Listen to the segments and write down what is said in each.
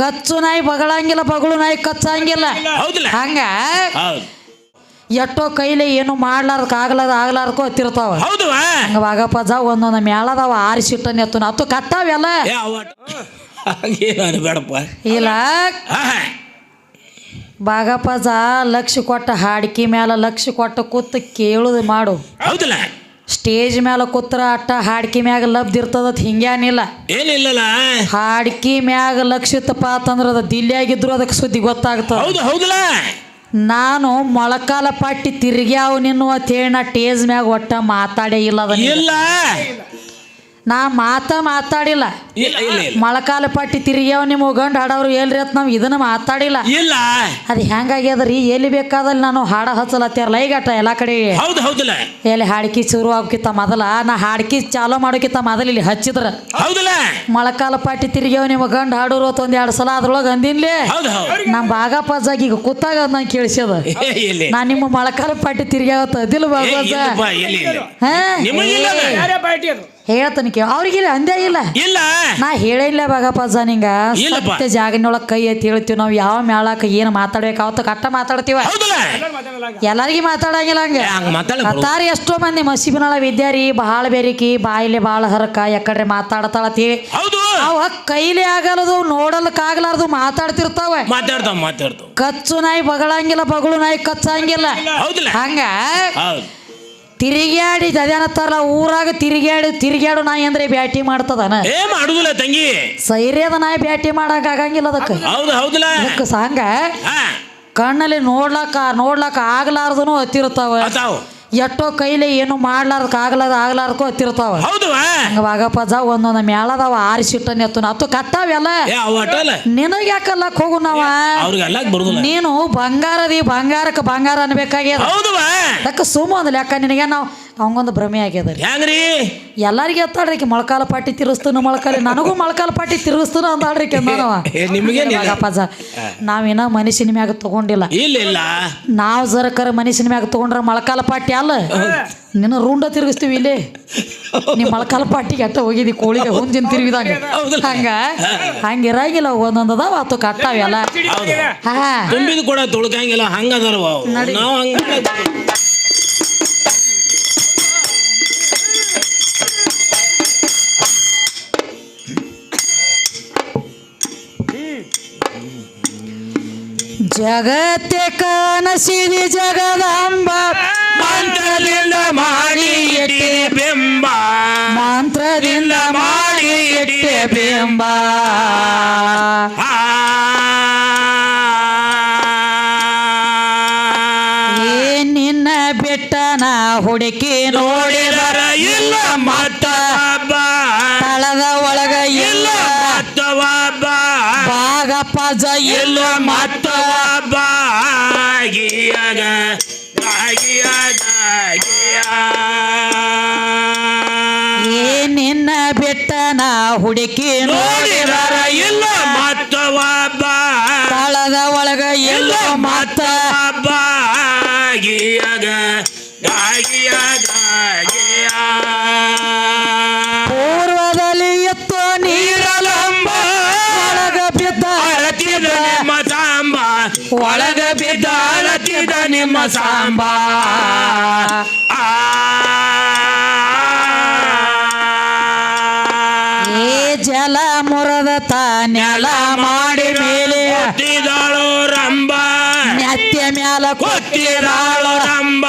ಕಚ್ಚು ನಾಯಿ ಬಗಳಂಗಿಲ್ಲ ಬಗಳು ನಾಯಿ ಕಚ್ಚಂಗಿಲ್ಲ. ಹೌದಿಲ್ಲ. ಹಂಗ? ಎಷ್ಟೋ ಕೈಲಿ ಏನು ಮಾಡ್ಲಾರ್ದಕ್ ಆಗ್ಲಾರ್ದ ಆಗ್ಲಾರ್ದಕ್ಕೂ ಹತ್ತಿರ್ತಾವ ಹೌದು ಹಂಗ ಜಾ ಒಂದೊಂದು ಮ್ಯಾಳದವ ಆರಿಸಿಟ್ಟ ನೆತ್ತು ಅತ್ತು ಕಟ್ಟಾವೆಲ್ಲ ಅನ್ಬೇಡಪ್ಪ. ಇಲ್ಲ? ಬಾಗಪ್ಪ ಜಾ ಲಕ್ಷ ಕೊಟ್ಟ ಹಾಡಿಕೆ ಮ್ಯಾಲ ಲಕ್ಷ ಕೊಟ್ಟ ಕೂತ್ ಕೇಳುದು ಮಾಡು. ಹೌದಿಲ್ಲ. ಸ್ಟೇಜ್ ಮ್ಯಾಲ ಕೂತ್ರ ಅಟ್ಟ ಹಾಡ್ಕಿ ಮ್ಯಾಗ ಲಬ್ಧ ಇರ್ತದ ಹಿಂಗ್ಯಾನಿಲ್ಲ. ಏನಿಲ್ಲಲ್ಲ? ಹಾಡ್ಕಿ ಮ್ಯಾಗ ಲಕ್ಷಿತಪ್ಪ ಅಂತಂದ್ರ ಅದು ದಿಲ್ಲಿಯಾಗಿದ್ರು ಅದಕ್ಕೆ ಸುದ್ದಿ ಗೊತ್ತಾಗ್ತದ. ಹೌದು ಹೌದಿಲ್ಲ? ನಾನು ಮೊಳಕಾಲ ಪಟ್ಟಿ ತಿರ್ಗ್ಯಾವ ನಿನ್ನು ತೇಣ ಟೇಜ್ ಮ್ಯಾಗ ಒಟ್ಟ ಮಾತಾಡೇ ಇಲ್ಲ ಅದನ್ನ ಇಲ್ಲ. ನಾ ಮಾತ ಮಾತಾಡಿಲ್ಲ. ಇಲ್ಲ ಇಲ್ಲ ಇಲ್ಲ. ಮೊಳಕಾಲ ಪಟ್ಟಿ ತಿರ್ಗ್ಯಾವ ನಿಮ್ಮ ಗಂಡು ಹಾಡವ್ರು ಎಲ್ರಿ ಅಂತ ನಾವು ಇದನ್ನ ಮಾತಾಡಿಲ್ಲ. ಇಲ್ಲ. ಅದು ಹೆಂಗಾಗ್ಯದ್ರಿ ಎಲ್ಲಿ ಬೇಕಾದಲ್ಲಿ ನಾನು ಹಾಡ ಹಚ್ಚಲತ್ತಾರಲ್ಲ ಈಗ ಎಲ್ಲ ಕಡೆ ಹೌದು ಹೌದಿಲ್ಲ. ಎಲ್ಲಿ ಹಾಡ್ಕಿ ಶುರು ಆಗ್ಕಿತ್ತ ಮೊದಲ ನಾ ಹಾಡ್ಕಿ ಚಾಲೋ ಮಾಡೋಕಿತ್ತ ಮೊದಲ ಇಲ್ಲಿ ಹಚ್ಚಿದ್ರ. ಹೌದಿಲ್ಲ. ಮೊಳಕಾಲ ಪಾಟಿ ತಿರ್ಗ್ಯಾವ ನಿಮ್ಮ ಗಂಡು ಹಾಡೋರು ಅಂತ ಒಂದ್ ಎರಡು ಸಲ ಅದ್ರೊಳಗೆ ಅಂದಿನ್ಲಿ. ಹೌದು ಹೌದು. ನಮ್ಮ ಬಾಗಪ್ಪಜ್ಜಾಗ ಈಗ ಕೂತಾಗ ಅದ್ ನಂಗೆ ಕೇಳಿಸ್ಯದ. ಏ, ಇಲ್ಲ. ನಾ ನಿಮ್ಮ ಮೊಳಕಾಲ ಪಟ್ಟಿ ತಿರ್ಗ್ಯಾವತ್ತ ಅದಿಲ್ಲ ಬಾಗ ಇಲ್ಲ ಇಲ್ಲ. ಹಾ? ನಿಮಗಿಲ್ಲ ಅದು. ಯಾರೇ ಪಾರ್ಟಿ ಅದು? ಹೇಳ್ತಾನೆ ಕೇಳ. ಅವ್ರಿಗಿಲ್ಲ ಅಂದೇ ಇಲ್ಲ. ಇಲ್ಲ. ನಾ ಹೇಳಿಲ್ಲ ಬಾಗಪ್ಪ ನಿಂಗ. ಇಲ್ಲಪ್ಪ. ಸತ್ಯ ಜಾಗನೊಳಗೆ ಕೈ ಎತ್ತಿ ಹೇಳ್ತೀವಿ ನಾವು ಯಾವ ಮೇಳಕ್ಕೆ ಏನು ಮಾತಾಡ್ಬೇಕು ಅವತ್ತು ಕಟ್ಟ ಮಾತಾಡ್ತೀವ? ಹೌದಿಲ್ಲ. ಎಲ್ಲರಿಗೂ ಮಾತಾಡಂಗಿಲ್ಲ ಹಂಗ. ಹಂಗ್ ಮಾತಾಡ ಎಷ್ಟೋ ಮಂದಿ ಮಸೀಬಿನೊಳ ವಿದ್ಯಾರಿ ಬಹಳ ಬೇರಿಕಿ ಬಾಯಿಲೆ ಬಾಳ ಹರಕ ಯಾಕಡ್ರೆ ಮಾತಾಡ್ತಾಳತಿ. ಹೌದು. ಅವ ಕೈಲಿ ಆಗಲ್ಲದು ನೋಡಲಕ್ಕಾಗಲಾರ್ದು ಮಾತಾಡ್ತಿರ್ತಾವ. ಮಾತಾಡ್ತಾವ ಮಾತಾಡ್ತಾವ. ಕಚ್ಚು ನಾಯಿ ಬಗಳಂಗಿಲ್ಲ ಬಗಳು ನಾಯಿ ಕಚ್ಚಂಗಿಲ್ಲ. ಹೌದಲ್ಲ. ಹಂಗ? ಹೌದು. ತಿರುಗ್ಯಾಡಿ ಅದೇನತ್ತಾರಲ್ಲ ಊರಾಗ ತಿರುಗ್ಯಾಡು ತಿರುಗ್ಯಾಡು ನಾಯಿ ಅಂದ್ರೆ ಬ್ಯಾಟಿ ಮಾಡ್ತದನ? ಏ ಮಾಡುದಿಲ್ಲ ತಂಗಿ. ಸೈರ್ಯದ ನಾಯಿ ಬ್ಯಾಟಿ ಮಾಡಕ್ ಆಗಂಗಿಲ್ಲ ಅದಕ್ಕೆ. ಹೌದು ಹೌದಿಲ್ಲ. ಅದಕ್ಕೆ ಸಾಂಗ? ಕಣ್ಣಲ್ಲಿ ನೋಡ್ಲಕ್ಕ ನೋಡ್ಲಕ್ಕ ಆಗ್ಲಾರ್ದನು ಹತ್ತಿರ್ತಾವ. ಎಷ್ಟೋ ಕೈಲಿ ಏನು ಮಾಡ್ಲಾರ್ದಕ್ ಆಗ್ಲಾರ್ದ ಆಗ್ಲಾರ್ದಕ್ಕೂ ಹತ್ತಿರ್ತಾವ. ಹೌದು ಹಂಗ ಜಾ ಒಂದೊಂದು ಮೇಳದವ ಆರಿಸಿಟ್ಟ ನೆತ್ತು ಅತ್ತು ಕಟ್ಟಾವೆಲ್ಲ ಯಾಕಲ್ಲ ನಿನಗ್ ಯಾಕಲ್ಲಕ್ ಹೋಗು ನಾವ ನೀನು ಬಂಗಾರದಿ ಬಂಗಾರಕ್ಕೆ ಬಂಗಾರ ಅನ್ಬೇಕಾಗ್ಯದ. ಅದಕ್ಕೆ ಸುಮ್ಮ ಒಂದು ಲೆಕ್ಕ ನಿನಗೆ ನಾವು ಅವಂಗೊಂದು ಭ್ರಮೆ ಆಗ್ಯದ ರೀ. ಹೆಂಗ್ರಿ? ಎಲ್ಲರಿಗೆ ಎತ್ತಾಡ್ರಿ ಮೊಳಕಾಲ ಪಾಟಿ ತಿರುಸ್ತನು ಮೊಳಕಾಲ ನನಗೂ ಮೊಳಕಾಲ ಪಾಟಿ ತಿರುಸ್ತಾನ ಅಂತಾಡ್ರಿ ಕೆಂದನವ ಏ, ನಿಮ್ಗೇನಿಲ್ಲ. ವಾಗಪ್ಪಜ ನಾವಿನ್ನ ಮನುಷ್ಯನ ಮ್ಯಾಗ ತಗೊಂಡಿಲ್ಲ. ಇಲ್ಲ ಇಲ್ಲ. ನಾವು ಜರಕರ ಮನುಷ್ಯನ ಮ್ಯಾಗ ತಗೊಂಡ್ರ ಮೊಳಕಾಲ ಪಾಟಿ ಅಲ್ಲ. ನಿನ್ನ ರುಂಡ ತಿರುಗಿಸ್ತೀವಿ ಇಲ್ಲಿ. ನೀ ಮೊಳಕಾಲ ಪಾಟಿಗೆ ಅಟ್ಟ ಹೋಗಿದಿ ಕೋಳಿಗೆ ಹುಂಜಿನ ತಿರುಗಿದಂಗ. ಹೌದಲ್ಲ? ಹಂಗ? ಹಂಗಿರಾಗಿಲ್ಲ ಒಂದೊಂದದ ಆತು ಕಟ್ಟಾವೆಲ್ಲ ಹೌದು. ಹಾ. ತುಂಬಿದ ಕೂಡ ತುಳ್ಕಂಗಿಲ್ಲ ಹಂಗದಾರ ನಡಿ. ನಾವು ಹಂಗ ಜಗತ್ತೆ ಕಾಣಸಿರಿ ಜಗದಾಂಬ. ಮಂತ್ರದಿಂದ ಮಾಡಿ ಇಟ್ಟಿ ಬಿಂಬ. ಮಂತ್ರದಿಂದ ಮಾಡಿ ಇಟ್ಟೆ ಬಿಂಬ. ನಿನ್ನ ಬೆಟ್ಟನ ಹುಡುಕಿ ನೋಡಿದರ ಇಲ್ಲ ಮತ್ತ. ತಳದ ಒಳಗ ಇಲ್ಲ. ಇಲ್ಲ ಮತ್ತ ಒಬ್ಬ. ಬಾಗಪ್ಪ ಜ ಇಲ್ಲ ಹುಡುಕಿ ನೋಡಿದರ ಇಲ್ಲ ಮತ್ತವ ಒಬ್ಬ. ಒಳಗ ಇಲ್ಲ ಮತ್ತ ಮತ್ತ ಒಬ್ಬ. ಗಿಯಗ, ಗಿಯಗ, ಗಿಯ. ಪೂರ್ವದಲ್ಲಿ ಎತ್ತು ನೀರಲಂಬ ಒಳಗ ಬಿದ್ದ ಅಳತಿದ ನಿಮ್ಮ ಸಾಂಬಾ ಒಳಗ ಬಿದ್ದ ಅಳತಿದ ನಿಮ್ಮ ಸಾಂಬ ನೆಲ ಮಾಡಿ ಮೇಲೆ ಎತ್ತಿದಾಳು ರಂಬ ನೆತ್ಯ ಮ್ಯಾಲ ಕೊಟ್ಟಿದಾಳು ರಂಬ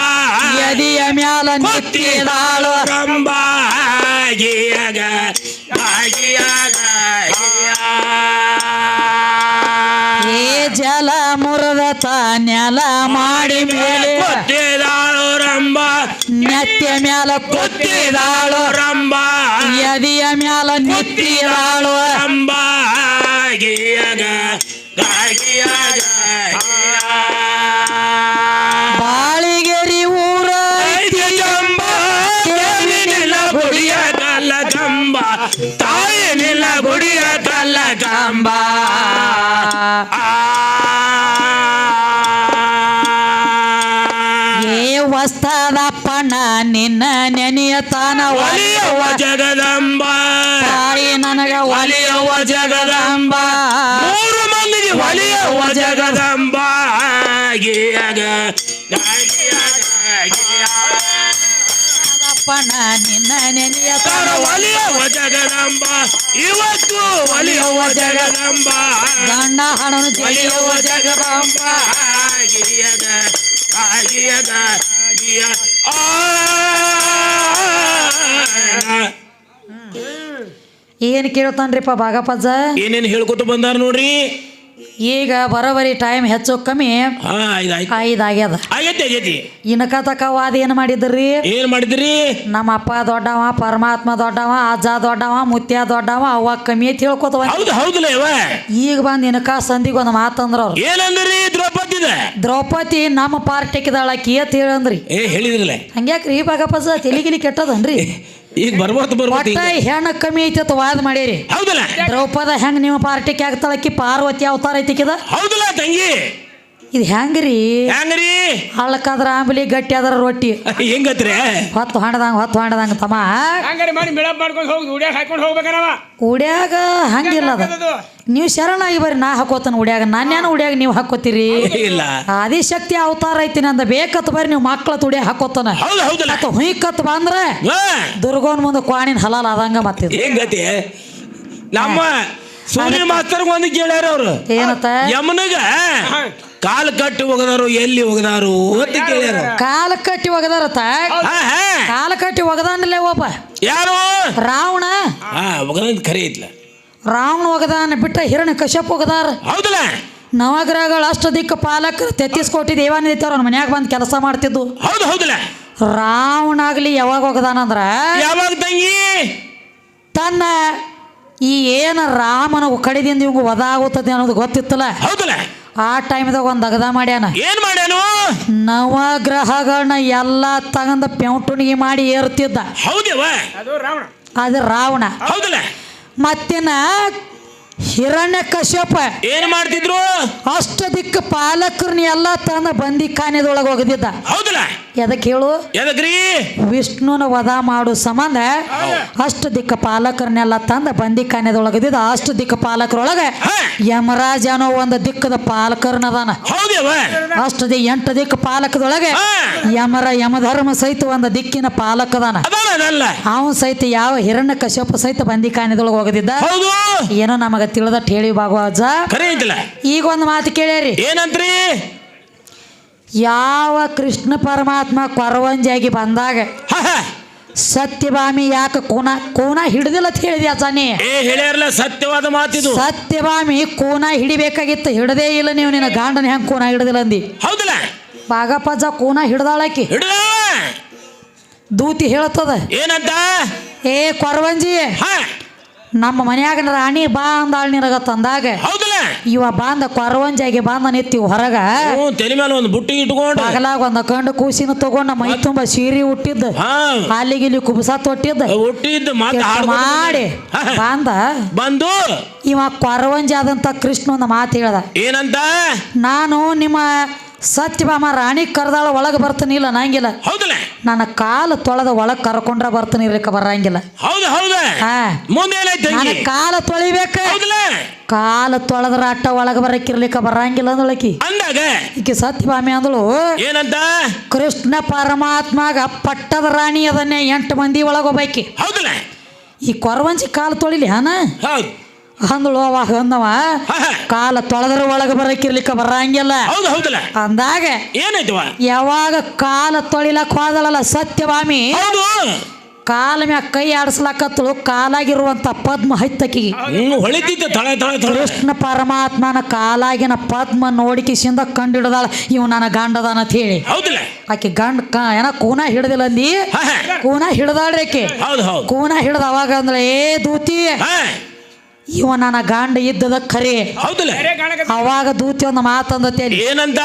ಎದಿಯ ಮ್ಯಾಲ ನಿತ್ತಿದಾಳು ರಂಬ ಆಗಿಯಾಗ ಆಗಿಯಾಗ ಗಿಯ. ಏ ಜಲ ಮುರದ ನೆಲ ಮಾಡಿ ಮೇಲೆ ಕೊತ್ತಿದಾಳು ರಂಬ ನೆತ್ಯ ಮ್ಯಾಲ ಕೊತ್ತಿದಾಳು ರಂಬ ಎದಿಯ ಮ್ಯಾಲ ನಿತ್ತಿದಾಳು ರಂಬ ಬಾಳಿಗೆರಿ ಊರ ಜಂಬ ಕೇಳಿನಿಲ್ಲ ಗುಡಿಯ ಕಲ್ಲ ಕಂಬ ತಾಯಿನಿಲ್ಲ ಗುಡಿಯ ಕಲ್ಲ ಕಂಬ ಏ ವಸ್ತದಪ್ಪಣ್ಣ ನಿನ್ನ ನೆನೆಯ ತಾನ ಒಲಿಯವ ಜಗದಂಬ. ತಾಯಿ ನನಗ ಒಲಿಯವ ಜಗದಂಬ. ಅಪ್ಪನ ನಿನ್ನ ನೆನೆಯ ಒಲಿಯವ ಜಗದಂಬ ಇವತ್ತು ಒಲಿಯವ ಜಗದಂಬ. ಗಂಡ ಹಣನು ಜಲಿಯುವ ಜಗದಂಬ. ಗಿರಿಯದ ಗಾಗಿಯಗ ಗಿಯ. ಏನ್ ಕೇಳ್ತಾನ್ರಿಪ್ಪ ಬಾಗಪ್ಪಜ್ಜ ಏನೇನ್ ಹೇಳ್ಕೊತ ಬಂದಾರ ನೋಡ್ರಿ? ಈಗ ಬರೋಬರಿ ಟೈಮ್ ಹೆಚ್ಚು ಕಮ್ಮಿ ಐದ್ ಆಗ್ಯದ. ಇನ್ಕ ತಕ ವಾದ ಏನ್ ಮಾಡಿದ್ರಿ? ಏನ್ ಮಾಡಿದ್ರಿ? ನಮ್ಮ ಅಪ್ಪ ದೊಡ್ಡವ ಪರಮಾತ್ಮ ದೊಡ್ಡವ ಅಜ್ಜ ದೊಡ್ಡವ ಮುತ್ಯ ದೊಡ್ಡವ ಅವ ಕಮ್ಮಿ ಅಂತ ಹೇಳ್ಕೊತ ಹೌದು ಹೌದಲ್ಲ ಈಗ ಬಂದ್ ಇನ್ಕ ಸಂದಿಗೆ ಒಂದು ಮಾತಂದ್ರ ಅವ್ರು. ಏನಂದ್ರಿ ದ್ರೌಪದಿ ದ್ರೌಪದಿ ನಮ್ಮ ಪಾರ್ಟಿಕ್ಕಿದಾಳಕಿ ಅಂತ ಹೇಳಂದ್ರಿ. ಏ ಹೇಳಿದ್ರಲ್ಲ ಹಂಗ್ಯಾಕ್ರಿ ಬಾಗಪ್ಪಜ್ಜ ತಿಳಿಗಿಲಿ ಕೆಟ್ಟದನ್ರಿ? ಈಗ ಬರ್ಬೋದು ಬರ್ಬೋದು ಒಟ್ಟ. ಹೆಣ್ಣು ಕಮ್ಮಿ ಐತಿ ಅಂತ ವಾದ ಮಾಡೀರಿ. ಹೌದಲ್ಲ? ದ್ರೌಪದ ಹೆಂಗ್ ನಿಮ್ಮ ಪಾರ್ಟಿಗೆ ಆಗ್ತಾಳಕಿ ಪಾರ್ವತಿ ಅವತಾರ ಐತಿಕಿದ ಹೌದಲ್ಲ ತಂಗಿ? ಇದು ಹೆಂಗ್ರಿ? ಹೆಂಗ್ರಿ? ಹಳ್ಳಕ್ಕಾದ್ರ ಆಂಬಲಿ ಗಟ್ಟಿ ಆದ್ರ ರೊಟ್ಟಿ. ಹೆಂಗತ್ರಿ? ಹೊತ್ತು ಹಾಂಡದಂಗ ಹೊತ್ತು ಹಾಂಡದಂಗ ತಮ್ಮ. ಹಂಗಾರೆ ಮಾಡಿ ಮಿಳಪ್ ಮಾಡ್ಕೊಂಡು ಹೋಗಿ ಉಡ್ಯಾಗ ಹಾಕೊಂಡು ಹೋಗ್ಬೇಕನವ? ಉಡ್ಯಾಗ ಹಂಗಿಲ್ಲ ಅದು. ನೀವು ಶರಣಾಗಿ ಬರ್ರಿ ನಾ ಹಾಕೋತಾನ ಉಡ್ಯಾಗ. ನಾನ್ಯಾನ ಉಡ್ಯಾಗ ನೀವು ಹಾಕೋತೀರಿ? ಇಲ್ಲ. ಆದಿಶಕ್ತಿ ಅವತಾರ ಐತಿ ನಂದ ಬೇಕತ್ ಬರ್ರಿ ನೀವು ಮಕ್ಕಳ ತುಡಿಯ ಹಾಕೋತಾನ. ಮತ್ತ ಹುಯ್ಕತ್ ಬಂದ್ರೆ ದುರ್ಗೋನ್ ಮುಂದೆ ಕ್ವಾಣಿನ ಹಲಾಲ್ ಆದಂಗ ಮತ್ತೆ ಹೆಂಗತಿ? ನಮ್ಮ ಸೂರ್ಯ ಮಾಸ್ತರ್ ಒಂದು ಕೇಳ್ಯಾರ ಅವ್ರು. ಏನತ್ತ? ಯಮನಗ. ಕಾಲ್ ಕಟ್ಟಿ ಹೋಗದಾರು ಎಲ್ಲಿ ಹೋಗದಾರು ಅಂತ ಕೇಳ್ಯಾರ. ಕಾಲ ಕಟ್ಟಿ ಹೋಗದಾರ ಹಾ ಕಾಲ ಕಟ್ಟಿ ಒಗದಾನಲ್ಲೇ ಒಬ್ಬ? ಯಾರು? ರಾವಣ? ಹಾ ಒಗದಂತ ಖರೆ ಐತ್ಲ. ರಾವಣ ಒಗದಾನ ಬಿಟ್ಟ ಹಿರಣ್ಯ ಕಶ್ಯಪ್ ಒಗದಾರ. ಹೌದಲ್ಲ. ನವಗ್ರಹಗಳು ಅಷ್ಟು ದಿಕ್ಕ ಪಾಲಕರು ತೆತ್ತಿಸ್ ಕೋಟಿ ದೇವಾನಿತ್ಯವ್ರು ಅವ್ನ ಮನ್ಯಾಗ ಬಂದು ಕೆಲಸ ಮಾಡ್ತಿದ್ದು. ಹೌದು ಹೌದಲ್ಲ. ರಾವಣ ಆಗ್ಲಿ ಯಾವಾಗ ಹೋಗದಾನಂದ್ರ ಯಾವಾಗ ತಂಗಿ? ತನ್ನ ಈ ಏನ ರಾಮನ ಕಡಿದಿಂದ ಇವಂಗ ವಧ ಆಗುತ್ತದೆ ಅನ್ನೋದು ಗೊತ್ತಿತ್ತಲ್ಲ? ಹೌದಲ್ಲ. ಆ ಟೈಮ್ದಾಗ ಒಂದು ಅಗದ ಮಾಡ್ಯಾನ. ಏನ್ ಮಾಡ್ಯಾನು? ನವಗ್ರಹಗಳನ್ನ ಎಲ್ಲ ತಗಂದ ಪೆಂಟುಣಿಗೆ ಮಾಡಿ ಏರ್ತಿದ್ದ. ಹೌದವ? ಅದು ರಾವಣ. ಅದು ರಾವಣ. ಹೌದಲ್ಲ? ಮತ್ತಿನ ಹಿರಣ್ಯ ಕಶ್ಯಪ ಏನ್ ಮಾಡ್ತಿದ್ರು? ಅಷ್ಟ ದಿಕ್ಕ ಪಾಲಕರನ್ನ ಎಲ್ಲ ತಂದ ಬಂದಿ ಖಾನೆದೊಳಗೆ ಒಗದಿದ್ದ ಹೌದಲ್ಲ? ಎದಕ್ಕೆ ಹೇಳು? ಎದಕ್ರಿ? ವಿಷ್ಣುನ ವಧ ಮಾಡು ಸಂಬಂಧ ಅಷ್ಟ ದಿಕ್ಕ ಪಾಲಕರನ್ನೆಲ್ಲ ತಂದ ಬಂದಿ ಖಾನೆದೊಳಗದಿದ್ದ ಅಷ್ಟ ದಿಕ್ಕ ಪಾಲಕರೊಳಗ ಯಮರಾಜ ಅನ್ನೋ ಒಂದು ದಿಕ್ಕದ ಪಾಲಕರ್ನ ಅದಾನ. ಅಷ್ಟ ದಿ ಎಂಟು ದಿಕ್ಕ ಪಾಲಕದೊಳಗೆ ಯಮರ ಯಮಧರ್ಮ ಸಹಿತ ಒಂದು ದಿಕ್ಕಿನ ಪಾಲಕದಾನ ಅವನ್ ಸಹಿತ ಯಾವ ಹಿರಣ್ಯ ಕಶ್ಯಪ ಸಹಿತ ಬಂದಿ ಖಾನೆದೊಳಗೆ ಹೋಗದಿದ್ದ? ಏನೋ ನಮಗ ತಿಳಿದಟ್ ಹೇಳಿ ಭಾಗವಜ ಖರೆ ಐತಿಲ್ಲ ಈಗ ಒಂದು ಮಾತು ಕೇಳ್ಯಾರಿ. ಏನಂತ್ರಿ? ಯಾವ ಕೃಷ್ಣ ಪರಮಾತ್ಮ ಕೊರವಂಜಿಯಾಗಿ ಬಂದಾಗ ಹ, ಹ. ಸತ್ಯಭಾಮಿ ಯಾಕೆ ಕೂನ ಕೋನ ಹಿಡ್ದಿಲ್ಲ ಅಂತ ಹೇಳಿದೆ ಜಾನಿ ಏ ಹೇಳ್ಯಾರಲ್ಲ ಸತ್ಯವಾದ ಮಾತಿದು. ಸತ್ಯಭಾಮಿ ಕೂನ ಹಿಡಿಬೇಕಾಗಿತ್ತು ಹಿಡದೇ ಇಲ್ಲ ನೀವು ನಿನ್ನ ಗಾಂಡನ ಹೆಂಗ್ ಕೂನ ಹಿಡ್ದಿಲ್ಲ ಅಂದಿ? ಹೌದಲ್ಲ. ಬಾಗಪ್ಪಜ್ಜ ಕೂನ ಹಿಡ್ದಾಳಕಿ. ಹಿಡ್ದ ದೂತಿ ಹೇಳ್ತದ ಏನಂತ? ಏ ಕೊರವಂಜಿ ಹ. ನಮ್ಮ ಮನ್ಯಾಗ ರಾಣಿ ಬಾ ಅಂದಾಳ ನಿನಗ ತಂದಾಗ ಹೌದಲ್ಲ ಇವ ಬಾಂದ ಕೊರವಂಜಾಗಿ ಬಾಂದ ನಿತ್ತಿ ಹೊರಗ ತಲೆ ಮೇಲೆ ಒಂದು ಬುಟ್ಟಿ ಇಟ್ಕೊಂಡು. ಬಾಗಲಾಗ ಒಂದ ಕಂಡು ಕೂಸಿನ ತಗೊಂಡ ಮೈ ತುಂಬ ಸೀರೆ ಹುಟ್ಟಿದ್ದ ಹಾ. ಅಲ್ಲಿಗಿಲ್ಲಿ ಕುಬಸ ತೊಟ್ಟಿದ್ದ. ಹುಟ್ಟಿದ್ದ ಮಾಡಿ. ಬಾಂದ. ಬಂದು. ಇವ ಕೊರವಂಜಿ ಆದಂತ ಕೃಷ್ಣ ಒಂದು ಮಾತು ಹೇಳ್ದ. ಏನಂತ? ನಾನು ನಿಮ್ಮ ಸತ್ಯಭಾಮ ರಾಣಿ ಕರೆದಾಳ ಒಳಗೆ ಬರ್ತಾನಿಲ್ಲ ನಂಗಿಲ್ಲ. ಹೌದಲ್ಲ ನನ್ನ ಕಾಲ ತೊಳೆದ ಒಳಗೆ ಕರ್ಕೊಂಡ್ರ ಬರ್ತೀನಿ ಇರ್ಲಿಕ್ಕೆ ಬರಂಗಿಲ್ಲ. ಹೌದು ಹೌದು. ಹಾ. ಮುಂದೆ ಏನಾಯ್ತು ನನ್ನ ತಂಗಿ ಕಾಲು ತೊಳಿಬೇಕ? ಹೌದಲ್ಲ ಕಾಲು ತೊಳೆದ್ರ ಅಟ್ಟ ಒಳಗೆ ಬರಕ್ಕಿರ್ಲಿಕ್ಕೆ ಬರಂಗಿಲ್ಲ ಅಂದಳಕಿ. ಅಂದಾಗ? ಈಕೆ ಸತ್ಯಭಾಮಿ ಅಂದಳು ಏನಂತ? ಕೃಷ್ಣ ಪರಮಾತ್ಮಗ ಪಟ್ಟದ ರಾಣಿ ಅದನ್ನೇ ಎಂಟು ಮಂದಿ ಒಳಗೆ ಹೋಗ್ಬೇಕಿ ಹೌದಲ್ಲ ಈ ಕೊರವಂಜಿ ಕಾಲು ತೊಳಿಲಿ ಹಾನ? ಹೌದು. ಅಂದಳು ಅವಾಗ ಅಂದವ. ಕಾಲ ತೊಳೆದ್ರ ಒಳಗ ಬರಕಿರ್ಲಿಕ್ಕೆ ಬರಂಗಿಲ್ಲ. ಹೌದು ಹೌದಲ್ಲ. ಅಂದಾಗ ಏನಾಯ್ತವ? ಯಾವಾಗ ಕಾಲ ತೊಳಿಲಕ್ ಹೋದಳಲ್ಲ ಸತ್ಯವಾಮಿ ಕಾಲ ಮ್ಯಾಗ ಕೈ ಆಡಿಸ್ಲಾಕತ್ತಳು ಕಾಲಾಗಿರುವಂತ ಪದ್ಮ ಹೈತಕಿ ಕೃಷ್ಣ ಪರಮಾತ್ಮನ ಕಾಲಾಗಿನ ಪದ್ಮ ನೋಡಿಕಿಸಿಂದ ಕಂಡಿಡದಾಳ. ಇವ್ ನನ್ನ ಗಂಡದಾನ ಅಂತ ಹೇಳಿ. ಆಕೆ ಗಂಡ ಕ ಏನ ಕೂನ ಹಿಡ್ದಿಲ್ಲ ಅಂದಿ. ಕೂನ ಹಿಡ್ದಾಳ್ರಿ ಆಕೆ. ಕೂನ ಹಿಡ್ದ ಅವಾಗ ಅಂದ್ರೆ ಏ ದೂತಿ ಇವ ನನ್ನ ಗಂಡ ಇದ್ದದ ಖರೆ ಹೌದಲ್ಲ? ಅವಾಗ ದೂತಿ ಒಂದು ಮಾತಂದತೆ ಏನಂತ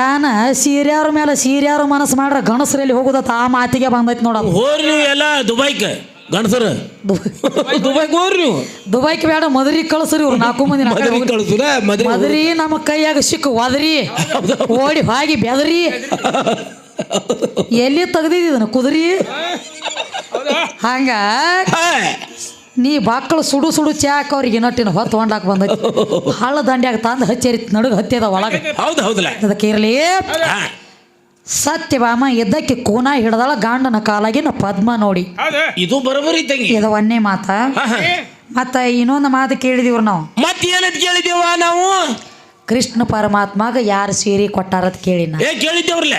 ಏನ ಸೀರ್ಯಾರ ಮೇಲೆ ಸೀರ್ಯಾರು ಮನಸ್ಸು ಮಾಡ್ರ ಗಣಸರಲ್ಲಿ ಹೋಗುದ ಆ ಮಾತಿಗೆ ಬಂದೈತಿ ನೋಡಿ ಹೋರಿ ನೀವು ಎಲ್ಲ ದುಬೈಕ್ ಗಣಸರ? ದುಬೈ ಹೋರಿ ನೀವು? ದುಬೈಕ್ ಬೇಡ ಮದರಿ ಕಳ್ಸ್ರಿ ಇವ್ರು ನಾಲ್ಕು ಮಂದಿ ಮದರಿ ನಮ್ಮ ಕೈಯಾಗ ಸಿಕ್ಕು ಒದರಿ. ಓಡಿ ಹೋಗಿ ಬೆದರಿ. ಎಲ್ಲಿ ತೆಗ್ದಿದ್ದನ ಕುದುರಿ? ಹೌದಾ? ಹಂಗ? ನೀ ಬಾಕ್ಳು ಸುಡು ಸುಡು ಚಾಕ್ ಅವ್ರಿಗೆ ಇನ್ನೊಟ್ಟಿನ ಹೊತ್ತು ಹೊಂಡಾಕ್ ಬಂದೈತಿ. ಹಳ್ಳ ದಂಡ್ಯಾಗ ತಂದು ಹಚ್ಚೇರಿ ನಡುಗ ಹತ್ತಿದ ಒಳಗೆ. ಹೌದು ಹೌದಲ್ಲ ಅದಕ್ಕೆ ಇರಲಿ. ಸತ್ಯವಾಮ ಸತ್ಯಭಾಮ ಎದ್ದಕ್ಕೆ ಕೂನ ಹಿಡ್ದಾಳ ಗಾಂಡನ ಕಾಲಾಗಿನ ಪದ್ಮ ನೋಡಿ. ಇದು ಬರೋಬರಿ ತಂಗಿ. ಇದು ಒಂದೇ ಮಾತ. ಮತ್ತ ಇನ್ನೊಂದು ಮಾತು ಕೇಳಿದಿವ್ರು ನಾವು. ಮತ್ತೆ ಏನಂತ ಕೇಳಿದೇವ ನಾವು? ಕೃಷ್ಣ ಪರಮಾತ್ಮಗ ಯಾರು ಸೀರೆ ಕೊಟ್ಟಾರತ್ ಕೇಳಿನ ಏ ಕೇಳಿದ್ದೇವ್ರಲ್ಲ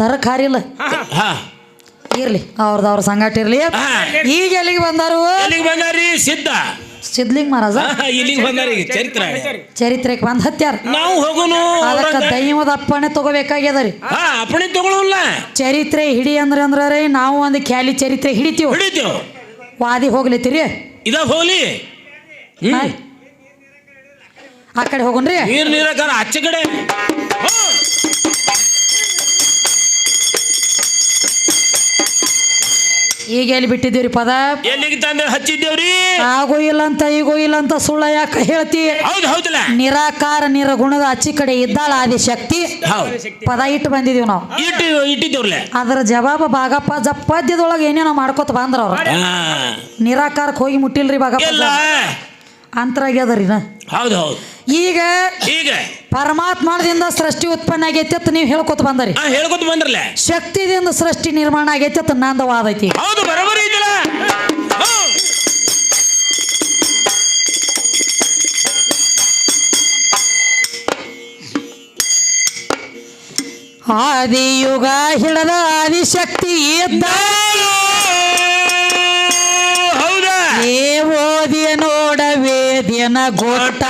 ತರ ಖರೆ ಇರ್ಲಿ ಅವ್ರದ್ದು ಅವ್ರ ಸಂಗಾಟ ಇರ್ಲಿ. ಈಗ ಎಲ್ಲಿಗೆ ಬಂದಾರು? ಎಲ್ಲಿಗೆ ಬಂದಾರಿ? ಸಿದ್ಧ. ಸಿದ್ಲಿಂಗ್ ಮಹಾರಾಜ. ಹಾ, ಇಲ್ಲಿಗೆ ಬಂದಾರಿ ಈಗ ಚರಿತ್ರೆ. ಚರಿತ್ರೆಗೆ ಬಂದ್ ಹತ್ಯಾರ. ನಾವು ಹೋಗೋನು. ಅದಕ್ಕ ದೈವದ ಅಪ್ಪಣೆ ತಗೋಬೇಕಾಗ್ಯದ ರೀ. ಅಪ್ಪಣೆ ತಗೊಳ್ಳಲ್ಲ ಚರಿತ್ರೆ ಹಿಡಿ ಅಂದ್ರೆ ಅಂದ್ರೆ ರೀ ನಾವು ಒಂದು ಖ್ಯಾಲಿ ಚರಿತ್ರೆ ಹಿಡಿತೀವಿ. ಹಿಡಿತೀವಿ. ವಾದಿ ಹೋಗ್ಲಿತ್ತೀರಿ? ಇದ ಹೋಗ್ಲಿ ಆ ಕಡೆ ಹೋಗುನ್ರಿ ನೀರ್ ನೀರ ಆಚೆ ಕಡೆ. ಈಗ ಎಲ್ಲಿ ಬಿಟ್ಟಿದ್ದೀವ್ರಿ ಪದ? ಎಲ್ಲಿಗೆ ತಂದೆ ಹಚ್ಚಿದ್ದೇವ್ರಿ? ಆಗೋ ಇಲ್ಲ ಅಂತ ಈಗೋ ಇಲ್ಲ ಅಂತ ಸುಳ್ಳ ಯಾಕೆ ಹೇಳ್ತಿ? ಹೌದು ಹೌದಲ್ಲ. ನಿರಾಕಾರ ನಿರಗುಣದ ಆಚಿ ಕಡೆ ಇದ್ದಾಳ ಆದಿ ಶಕ್ತಿ. ಪದ ಇಟ್ಟು ಬಂದಿದೀವಿ ನಾವು. ಇಟ್ಟು ಇಟ್ಟಿದ್ದೇವ್ರಲ್ಲ. ಅದರ ಜವಾಬ ಬಾಗಪ್ಪ ಜಪ್ಪದ್ಯದೊಳಗ ಏನೇನೋ ಮಾಡ್ಕೊತ ಬಂದ್ರ ಅವ್ರ. ನಿರಾಕಾರಕ್ಕೆ ಹೋಗಿ ಮುಟ್ಟಿಲ್ರಿ ಬಾಗಪ್ಪ ಇಲ್ಲ. ಅಂತರಾಗ್ಯದರಿ ನಾ ಹೌದು ಹೌದು. ಈಗ ಈಗ ಪರಮಾತ್ಮದಿಂದ ಸೃಷ್ಟಿ ಉತ್ಪನ್ನ ಆಗೈತಿ ಅಂತ ನೀವು ಹೇಳ್ಕೊತ ಬಂದ್ರಿ. ಹೇಳ್ಕೊತ ಬಂದ್ರಲ್ಲ ಶಕ್ತಿದಿಂದ ಸೃಷ್ಟಿ ನಿರ್ಮಾಣ ಆಗೈತಿ ಅಂತ ನಂದವಾದೈತಿ. ವಾದ ಐತಿ ಹೌದು ಬರೋಬರಿ ಆದಿಯುಗ ಹಿಡದ ಆದಿಶಕ್ತಿ ಇದ್ದ ಹೌದಾ? ಏ ಓದಿಯ ನೋಡ ವೇದ್ಯನ ಗೊಟ್ಟ.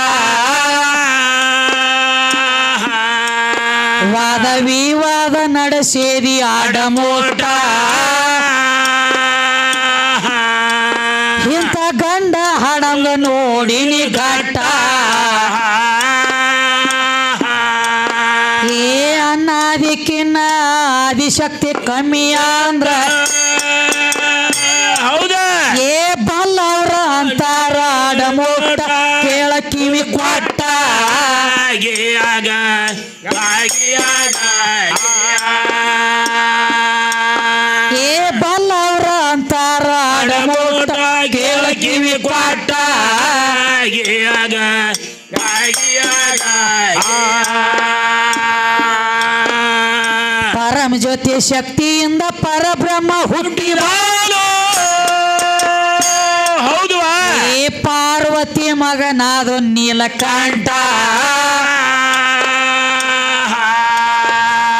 ಸೇರಿ ಆಡಮೋಟ ಇಂಥ ಗಂಡ ಹಡಂಗ ನೋಡಿನಿ ಘಟ್ಟ. ಏ ಅನ್ನಾದಿಕ್ಕಿನ್ನ ಆದಿಶಕ್ತಿ ಕಮ್ಮಿ ಆಡಮೋಟ ಕೇಳ ಕಿವಿ ಕೊಟ್ಟ ಆಗಿಯಾಗ ಪರಮ ಜ್ಯೋತಿ ಶಕ್ತಿಯಿಂದ ಪರಬ್ರಹ್ಮ ಹುಟ್ಟಿ. ಹೌದು ಏ ಪಾರ್ವತಿ ಮಗನಾದು ನೀಲಕಂಠ.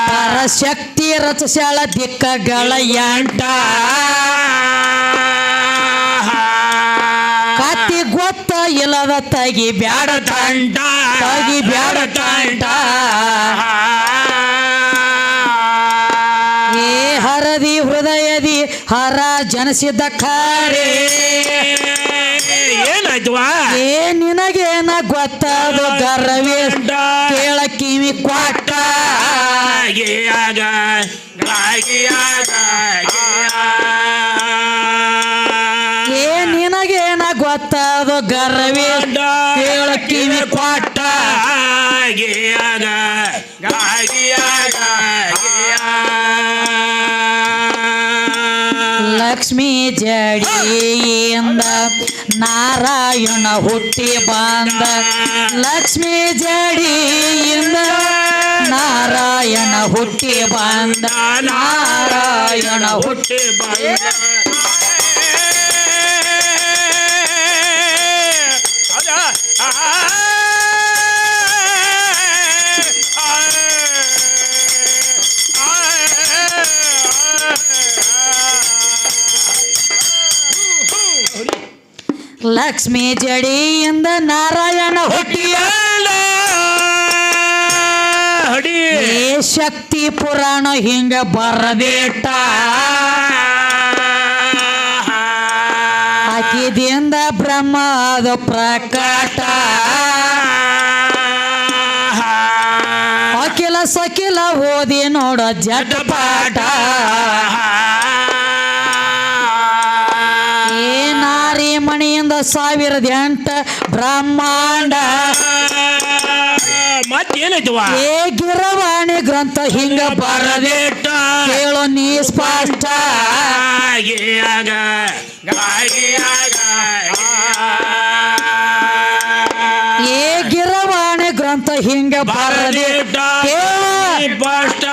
ಪರಶಕ್ತಿ ರಚಸ್ಯಾಳ ದಿಕ್ಕಗಳ ಎಂಟ. ಇಲ್ಲದ ತಾಗಿ ಬ್ಯಾಡ ತಂಟ ತಾಗಿ ಬ್ಯಾಡ ತಂಟ ಏ ಹರದಿ ಹೃದಯದಿ ಹರ ಜನಸಿದ ಖರೆ. ಏನಾಯ್ತವಾ ಏ ನಿನಗೇನ ಗೊತ್ತದು ಗರ್ವೇ? ಕೇಳ ಕಿವಿ ಕ್ವಾಟ. ಗೊತ್ತದು ಗರವಿ. ಕಿವಿ ಕ್ವಾಟ ಆಗಿಯಾಗ ಆಗಿಯಾಗ ಲಕ್ಷ್ಮೀ ಜಡಿಯಿಂದ ನಾರಾಯಣ ಹುಟ್ಟಿ ಬಂದ. ಲಕ್ಷ್ಮೀ ಜಡಿಯಿಂದ ನಾರಾಯಣ ಹುಟ್ಟಿ ಬಂದ. ನಾರಾಯಣ ಹುಟ್ಟಿ ಹುಟ್ಟಿ ಲಕ್ಷ್ಮೀ ಜಡಿಯಿಂದ ನಾರಾಯಣ ಹುಟ್ಟಿ ಹೊಡಿ. ಏ ಶಕ್ತಿ ಪುರಾಣ ಹಿಂಗ ಬರದೇಟ ಆಕಿದಿಂದ ಬ್ರಹ್ಮ ಅದು ಪ್ರಕಟ. ಅಖಿಲ ಸಕಿಲ ಓದಿ ನೋಡ ಜಟಪಾಟ ಮಣಿಯಿಂದ ಸಾವಿರದ ಎಂಟ ಬ್ರಹ್ಮಾಂಡ. ಮತ್ತೆ ಏನೈತವ ಏ ಗಿರವಾಣಿ ಗ್ರಂಥ ಹಿಂಗ ಬರದೆ ಬರದೇಟ ಕೇಳೋ ನೀ ಸ್ಪಷ್ಟ. ಏ ಗಿರವಾಣಿ ಗ್ರಂಥ ಹಿಂಗ ಬರದೆ ಬರದೇಟ ಸ್ಪಷ್ಟ.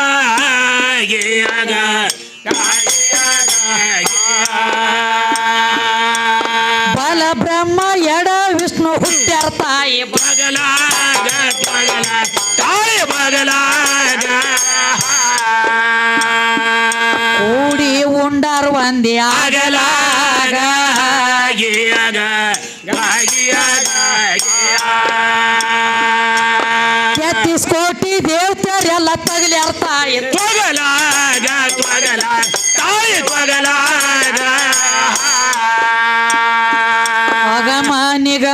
ಆಗ. ಬ್ರಹ್ಮ ಎಡ ವಿಷ್ಣು ಹುಟ್ಟ್ಯಾರ ತಾಯಿ. ಬಗಲಾಗ ಬಗಲ ತಾಯಿ ಬಗಲಾಗ. ಕೂಡಿ ಉಂಡಾರ ಒಂದೇ ಆಗಲಾಗ ಗಿಯಾಗ ಗಾಗಿಯಾಗ ಕೋಟಿ ದೇವತೆಯರೆಲ್ಲ ತಗಲ್ಯಾರ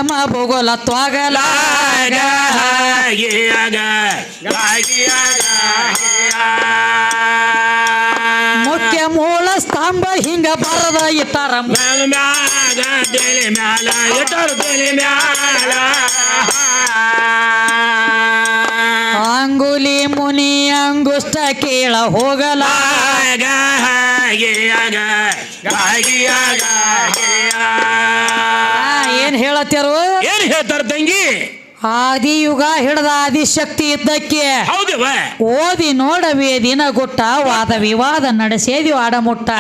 ನಿಗಮ ಭೂಗೋಲ ತ್ವಾಗಲ ಮುಖ್ಯ ಮೂಲ ಸ್ತಂಭ ಹಿಂಗ ಬರದ ಇತ್ತಾರ ಅಂಗುಲಿ ಮುನಿ ಅಂಗುಷ್ಟ ಕೇಳ ಹೋಗಲ ಗಾಗಿಯಾಗ ಗಿಯಾಗ ಗಾಗಿಯಾಗ ಏನ್ ಹೇಳತ್ಯಾರು? ಏನ್ ಹೇಳ್ತಾರ ತಂಗಿ? ಆದಿ ಯುಗ ಹಿಡ್ದ ಆದಿಶಕ್ತಿ ಇದ್ದಕ್ಕೆ ಹೌದವ? ಓದಿ ನೋಡವೇ ದಿನ ಗುಟ್ಟ ವಾದ ವಿವಾದ ನಡೆಸೇದಿ ಆಡಮುಟ್ಟ.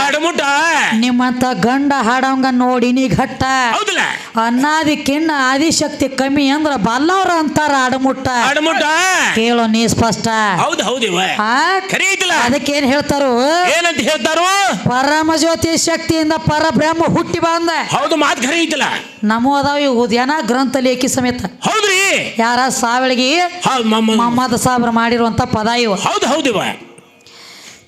ನಿಮ್ಮಂತ ಗಂಡ ಹಾಡಂಗ ನೋಡಿ ನೀ ಘಟ್ಟ ಹೌದಲ್ಲ? ಅನ್ನಾದಿ ಕಿಣ್ಣ ಆದಿಶಕ್ತಿ ಕಮ್ಮಿ ಅಂದ್ರ ಬಲ್ಲವ್ರ ಅಂತಾರ ಆಡಮುಟ್ಟ. ಕೇಳು ಕೇಳೋ ನೀ ಸ್ಪಷ್ಟ. ಹೌದು ಹೌದಿವ? ಆ? ಖರೀ ಐತಲ್ಲ ಅದಕ್ಕೇನ್ ಹೇಳ್ತಾರು? ಏನಂತ ಹೇಳ್ತಾರು? ಪರಮ ಜ್ಯೋತಿ ಶಕ್ತಿಯಿಂದ ಪರಬ್ರಹ್ಮ ಹುಟ್ಟಿ ಬಂದ. ಹೌದು ಮಾತು ಖರೀ ಐತಲ್ಲ ನಮೋ ಅದಾವ ಇವು ಜನ ಗ್ರಂಥ ಲೇಖಿ ಸಮೇತ. ಹೌದ್ರಿ? ಯಾರ ಸಾವಳಿಗೆ? ಮಹಮ್ಮದ್. ಮಮ್ಮ ಮೊಹಮ್ಮದ್ ಸಾಬ್ರ ಮಾಡಿರುವಂತ ಪದ ಇವು. ಹೌದು ಹೌದು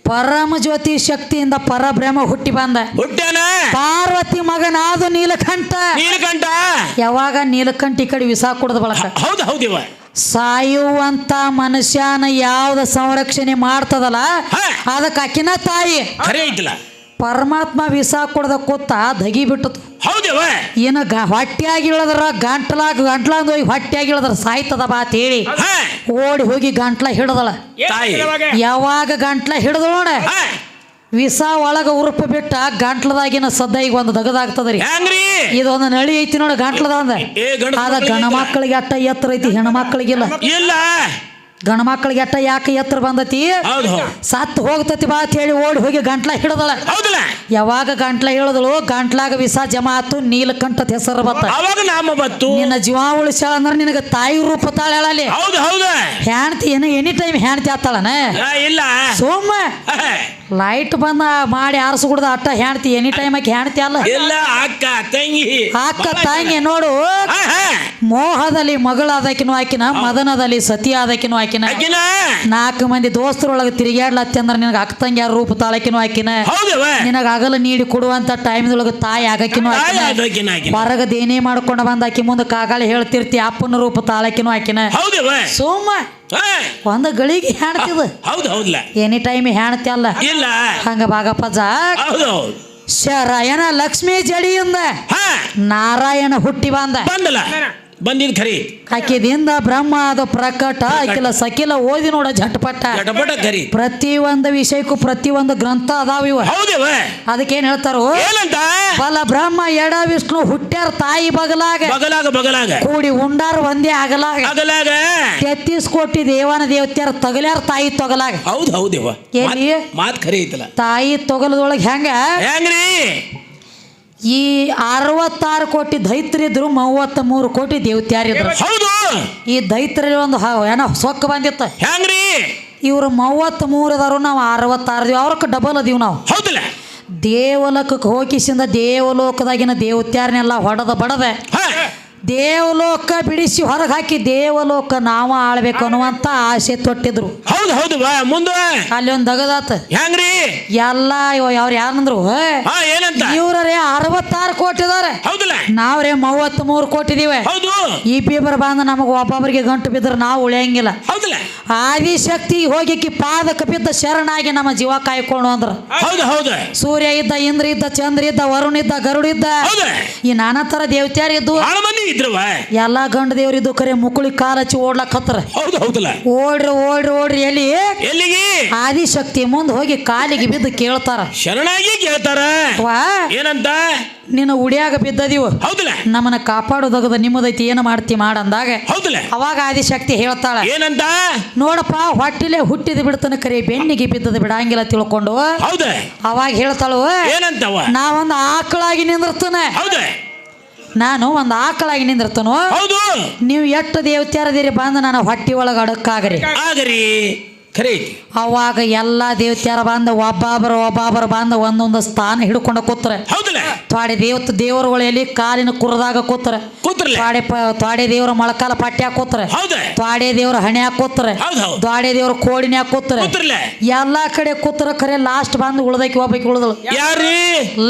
ಪರಮ ಜ್ಯೋತಿ ಶಕ್ತಿಯಿಂದ ಪರಬ್ರಹ್ಮ ಹುಟ್ಟಿ ಬಂದ. ಹುಟ್ಟ್ಯಾನ? ಪಾರ್ವತಿ ಮಗನಾದ ನೀಲಕಂಠ. ನೀಲಕಂಠ? ಯಾವಾಗ ನೀಲಕಂಠ ಈ ಕಡೆ ವಿಸ ಕುಡ್ದ ಬಳಕ? ಹೌದು ಹೌದಿವ ಸಾಯುವಂತ ಮನುಷ್ಯನ ಯಾವ್ದ ಸಂರಕ್ಷಣೆ ಮಾಡ್ತದಲ್ಲ. ಅದಕ್ಕೆ ಅಕ್ಕಿನ ತಾಯಿ. ಪರಮಾತ್ಮ ವಿಸ ಕುಡ್ದ ಕೂತ ದಗಿ ಬಿಟ್ಟತು ಹೌದಿವ? ಏನ ಗ ಹೊಟ್ಟೆಯಾಗಿ ಇಳದ್ರ ಗಂಟ್ಲಾಗ ಗಂಟ್ಲಾಂದ ಹೋಗಿ ಹೊಟ್ಟೆಯಾಗಿಳದ್ರ ಸಾಯ್ತದ ಬಾ ಹೇಳಿ. ಹಾ. ಓಡಿ ಹೋಗಿ ಗಂಟ್ಲ ಹಿಡದಳ. ತಾಯಿ. ಯಾವಾಗ ಗಂಟ್ಲ ಹಿಡಿದು ನೋಡ. ವಿಸ ಒಳಗ ಉರುಪು ಬಿಟ್ಟ ಗಂಟ್ಲದಾಗಿನ ಸದ್ದ ಈಗ ಒಂದು ದಗದಾಗ್ತದ್ರಿ ರೀ. ಇದೊಂದು ನಳಿ ಐತಿ ನೋಡ ಗಂಟ್ಲದ ಅಂದ. ಅದ ಗಣ ಮಕ್ಕಳಿಗೆ ಅಟ್ಟ ಎತ್ತರ ಐತಿ ಹೆಣ್ಣು ಮಕ್ಕಳಿಗೆಲ್ಲ ಇಲ್ಲ. ಗಣ ಮಕ್ಕಳಿಗೆ ಎಟ್ಟ ಯಾಕೆ ಎತ್ತರ ಬಂದತಿ? ಸತ್ತು ಹೋಗ್ತತಿ ಬಾ ಅಂತ ಹೇಳಿ ಓಡಿ ಹೋಗಿ ಗಂಟ್ಲ ಹಿಡದಳ. ಯಾವಾಗ ಗಂಟ್ಲ ಹಿಡಿದಳು ಗಂಟ್ಲಾಗ ವಿಸ ಜಮಾ ಆತು ನೀಲಕಂಠದ ಹೆಸರು ಬತ್ತ ನಿನ್ನ ಜೀವ ಉಳಿಸ್ಯಾಳ ಅಂದ್ರೆ ನಿನಗೆ ತಾಯಿ ರೂಪ ತಾಳ ಹೆಣ್ತಿ ಏನು ಎನಿ ಟೈಮ್ ಹೆಣ್ತಿ ಆತಾಳನ ಇಲ್ಲ. ಸೋಮ. ಲೈಟ್ ಬಂದ ಮಾಡಿ ಆರಿಸ್ಬಿಡ್ದ ಕುಡ್ದ ಅಟ್ಟ ಹೆಣ್ತಿ ಎನಿ ಟೈಮ್ ಆಕಿ ಹೆಣ್ತಿ ಅಲ್ಲ. ಇಲ್ಲ ಅಕ್ಕ ತಂಗಿ. ಅಕ್ಕ ತಂಗಿ ನೋಡು. ಮೋಹದಲ್ಲಿ ಮಗಳಾದಕಿನೂ ಆಕಿನ ಮದನದಲ್ಲಿ ಸತಿ ಆದಕಿನೂ ಆಕಿನ? ನಾಲ್ಕು ಮಂದಿ ದೋಸ್ತರೊಳಗೆ ತಿರುಗಾಡ್ಲತ್ತಿ ಅಂದ್ರೆ ನಿನಗೆ ಅಕ್ಕ ತಂಗಿ ಯಾರ ರೂಪ ತಾಳಕಿನೂ ಆಕಿನ. ನಿನಗ ಅಗಲ ನೀಡಿ ಕೊಡುವಂತ ಟೈಮ್ದೊಳಗೆ ತಾಯಿ ಆಗಕಿನೂ ಆಕಿನ. ಆದಕಿನ ಆಕಿನ. ಹೊರಗ ದೇನೇ ಮಾಡ್ಕೊಂಡು ಬಂದ ಆಕಿ ಮುಂದೆ ಕಾಗಾಳಿ ಹೇಳ್ತಿರ್ತಿ ಅಪ್ಪನ ರೂಪ ತಾಳಕಿನೂ ಆಕಿನ. ಸುಮ್ಮ. ಒಂದ ಗಳಿಗೆ ಹೆಣ್ತಿದ. ಹೌದು ಎನಿ ಟೈಮ್ ಹೆಣ್ತಿ ಅಲ್ಲ. ಇಲ್ಲ. ಹಂಗ ಭಾಗಪ್ಪ ಜಾಕ್ ಹೌದು ಹೌದು. ಶರಾಯನ ಲಕ್ಷ್ಮೀ ಜಡಿಯಿಂದ ನಾರಾಯಣ ಹುಟ್ಟಿ ಬಂದ. ಬಂದಲ್ಲ. ಬಂದಿದ್ ಖರಿ. ಆಕಿದಿಂದ ಬ್ರಹ್ಮ ಅದು ಪ್ರಕಟ. ಆಕಿಲ ಸಕಿಲ ಓದಿ ನೋಡ ಝಟ್ಪಟ. ಗಟಪಟ ಖರಿ. ಪ್ರತಿ ವಿಷಯಕ್ಕೂ ಪ್ರತಿಯೊಂದು ಗ್ರಂಥ ಅದಾವ ಇವ. ಅದಕ್ಕೆ ಅದಕ್ಕೇನ್ ಹೇಳ್ತಾರೋ? ಬಲ ಬ್ರಹ್ಮ ಎಡ ವಿಷ್ಣು ಹುಟ್ಟ್ಯಾರ ತಾಯಿ ಬಗಲಾಗ. ಬಗಲಾಗ ಬಗಲಾಗ. ಕೂಡಿ ಉಂಡಾರ ಒಂದೇ ಆಗಲಾಗ. ಅಗಲಾಗ ಕೊಟ್ಟಿ ದೇವನ ದೇವತ್ಯಾರ ತಗಲಾರ ತಾಯಿ ತೊಗಲಾಗ. ಹೌದು ಹೌದು ಮಾತ್ ಖರಿ ಐತಲ್ಲ. ತಾಯಿ ತೊಗಲದೊಳಗ ಹೆಂಗ? ಹೆಂಗ್ರಿ? ಈ ಅರವತ್ತಾರು ಕೋಟಿ ದೈತ್ರಿದ್ರು ಮೂವತ್ತ ಮೂರು ಕೋಟಿ ದೇವತ್ಯಾರಿದ್ರು. ಹೌದು. ಈ ದೈತ್ರ ಒಂದು ಏನೋ ಸೊಕ್ಕ ಬಂದಿತ್ತ. ಹೆಂಗ್ರಿ? ಇವ್ರು ಮೂವತ್ತ್ ಮೂರು ಅದಾರು ನಾವು ಅರವತ್ತಾರು ಅದೀವಿ ಅವ್ರಕ್ಕೆ ಡಬಲ್ ಅದೀವಿ ನಾವು. ಹೌದಿಲ್ಲ. ದೇವಲೋಕಕ್ಕೆ ಹೋಗಿಸಿಂದ ದೇವಲೋಕದಾಗಿನ ದೇವತ್ಯಾರನೆಲ್ಲ ಹೊಡೆದ ಬಡದೆ. ದೇವಲೋಕ ಬಿಡಿಸಿ ಹೊರಗೆ ಹಾಕಿ ದೇವಲೋಕ ನಾವು ಆಳ್ಬೇಕು ಅನ್ನುವಂತ ಆಸೆ ತೊಟ್ಟಿದ್ರು. ಹೌದು ಹೌದು ಬಾ ಮುಂದ ಅಲ್ಲಿ ಒಂದು ದಗದಾತ. ಹೆಂಗ್ರಿ? ಎಲ್ಲ ಅವ್ರು ಯಾರಂದ್ರು ಏನಂತ? ಇವ್ರೇ ಅರವತ್ತಾರು ಕೋಟಿ ಇದಾರೆ. ಹೌದಲ್ಲ. ನಾವ್ರೇ ಮೂವತ್ತ್ ಮೂರು ಕೋಟಿ ಇದೀವಿ. ಹೌದು. ಈ ಪೇಪರ್ ಬಂದ ನಮಗೆ ಒಬ್ಬೊಬ್ಬರಿಗೆ ಗಂಟು ಬಿದ್ರೆ ನಾವು ಉಳಿಯಂಗಿಲ್ಲ. ಹೌದಲ್ಲ. ಆದಿಶಕ್ತಿ ಹೋಗಿಕ್ಕಿ ಪಾದಕ ಬಿದ್ದ ಶರಣಾಗಿ ನಮ್ಮ ಜೀವ ಕಾಯ್ಕೊಂಡು ಅಂದ್ರ. ಹೌದು ಹೌದು. ಸೂರ್ಯ ಇದ್ದ ಇಂದ್ರ ಇದ್ದ ಚಂದ್ರ ಇದ್ದ ವರುಣ ಇದ್ದ ಗರುಡ ಇದ್ದ. ಈ ನಾನಾ ತರ ದೇವತ್ಯಾರ ಇದ್ದು. ಇದ್ರವ? ಎಲ್ಲಾ ಗಂಡ ದೇವ್ರ ಇದು ಕರೆ ಮುಕುಳಿ ಕಾಲ ಹಚ್ಚಿ ಓಡ್ಲಕ್ ಹತ್ತರ ಹೌದು ಹೌದಲ್ಲ? ಓಡ್ರಿ ಓಡ್ರಿ ಓಡ್ರಿ ಎಲ್ಲಿ? ಎಲ್ಲಿಗೆ? ಆದಿಶಕ್ತಿ ಮುಂದೆ ಹೋಗಿ ಕಾಲಿಗೆ ಬಿದ್ದು ಕೇಳ್ತಾರ. ಶರಣಾಗಿ ಕೇಳ್ತಾರ? ವಾ ಏನಂತ? ನಿನ್ನ ಉಡಿಯಾಗ ಬಿದ್ದದಿವು. ಹೌದಲ್ಲ? ನಮ್ಮನ್ನ ಕಾಪಾಡೋದಗದ ನಿಮ್ಮದೈತಿ ಏನು ಮಾಡ್ತಿ ಮಾಡಂದಾಗ? ಹೌದಲ್ಲ? ಅವಾಗ ಆದಿಶಕ್ತಿ ಹೇಳ್ತಾಳ ಏನಂತ? ನೋಡಪ್ಪ ಹೊಟ್ಟಿಲೆ ಹುಟ್ಟಿದ ಬಿಡ್ತನ ಕರೆ ಬೆನ್ನಿಗೆ ಬಿದ್ದದ ಬಿಡಂಗಿಲ್ಲ ತಿಳ್ಕೊಂಡು. ಹೌದ? ಅವಾಗ ಹೇಳ್ತಾಳು ಏನಂತವ? ನಾವೊಂದು ಆಕಳಾಗಿ ನಿಂದಿರ್ತಾನೆ. ಹೌದ? ನಾನು ಒಂದು ಆಕಳಾಗಿ ನಿಂದಿರ್ತನು? ಹೌದು. ನೀವು ಎಷ್ಟು ದೇವತ್ಯಾರದಿರಿ ಬಂದು ನಾನು ಹೊಟ್ಟಿ ಒಳಗೆ ಅಡಕ್ಕಾಗ್ರಿ. ಆಗರಿ. ಖರೆ ಐತಿ. ಅವಾಗ ಎಲ್ಲಾ ದೇವತೆಯರ ಬಂದ ಒಬ್ಬೊಬ್ಬರು ಒಬ್ಬೊಬ್ಬರು ಬಂದ ಒಂದೊಂದು ಸ್ಥಾನ ಹಿಡ್ಕೊಂಡು ಕೂತ್ರೆ. ಹೌದಲ್ಲ? ತ್ವಾಡೆ ದೇವತ ದೇವರುಗಳು ಎಲ್ಲಿ ಕಾಲಿನ ಕುರದಾಗ ಕೂತ್ರೆ. ಕೂತ್ರಲ್ಲ ತ್ವಾಡೆ ಪ ತ್ವಾಡೆ ದೇವರ ಮೊಳಕಾಲ ಪಟ್ಟ್ಯಾಗ ಕೂತ್ರೆ. ಹೌದ? ತ್ವಾಡೆ ದೇವರ ಹಣ್ಯಾಗ ಕೂತ್ರೆ. ಹೌದ್ ಹೌದ್. ಕೋಡಿನ ದೇವ್ರ ಕೋಡಿನ್ಯಾಗ ಕೂತ್ರೆ. ಕೂತ್ರಲ್ಲ ಎಲ್ಲಾ ಕಡೆ ಕೂತ್ರ ಖರೆ ಲಾಸ್ಟ್ ಬಂದು ಉಳ್ದಕ್ಕೆ ಒಬ್ಬಾಕಿ ಉಳಿದಳು.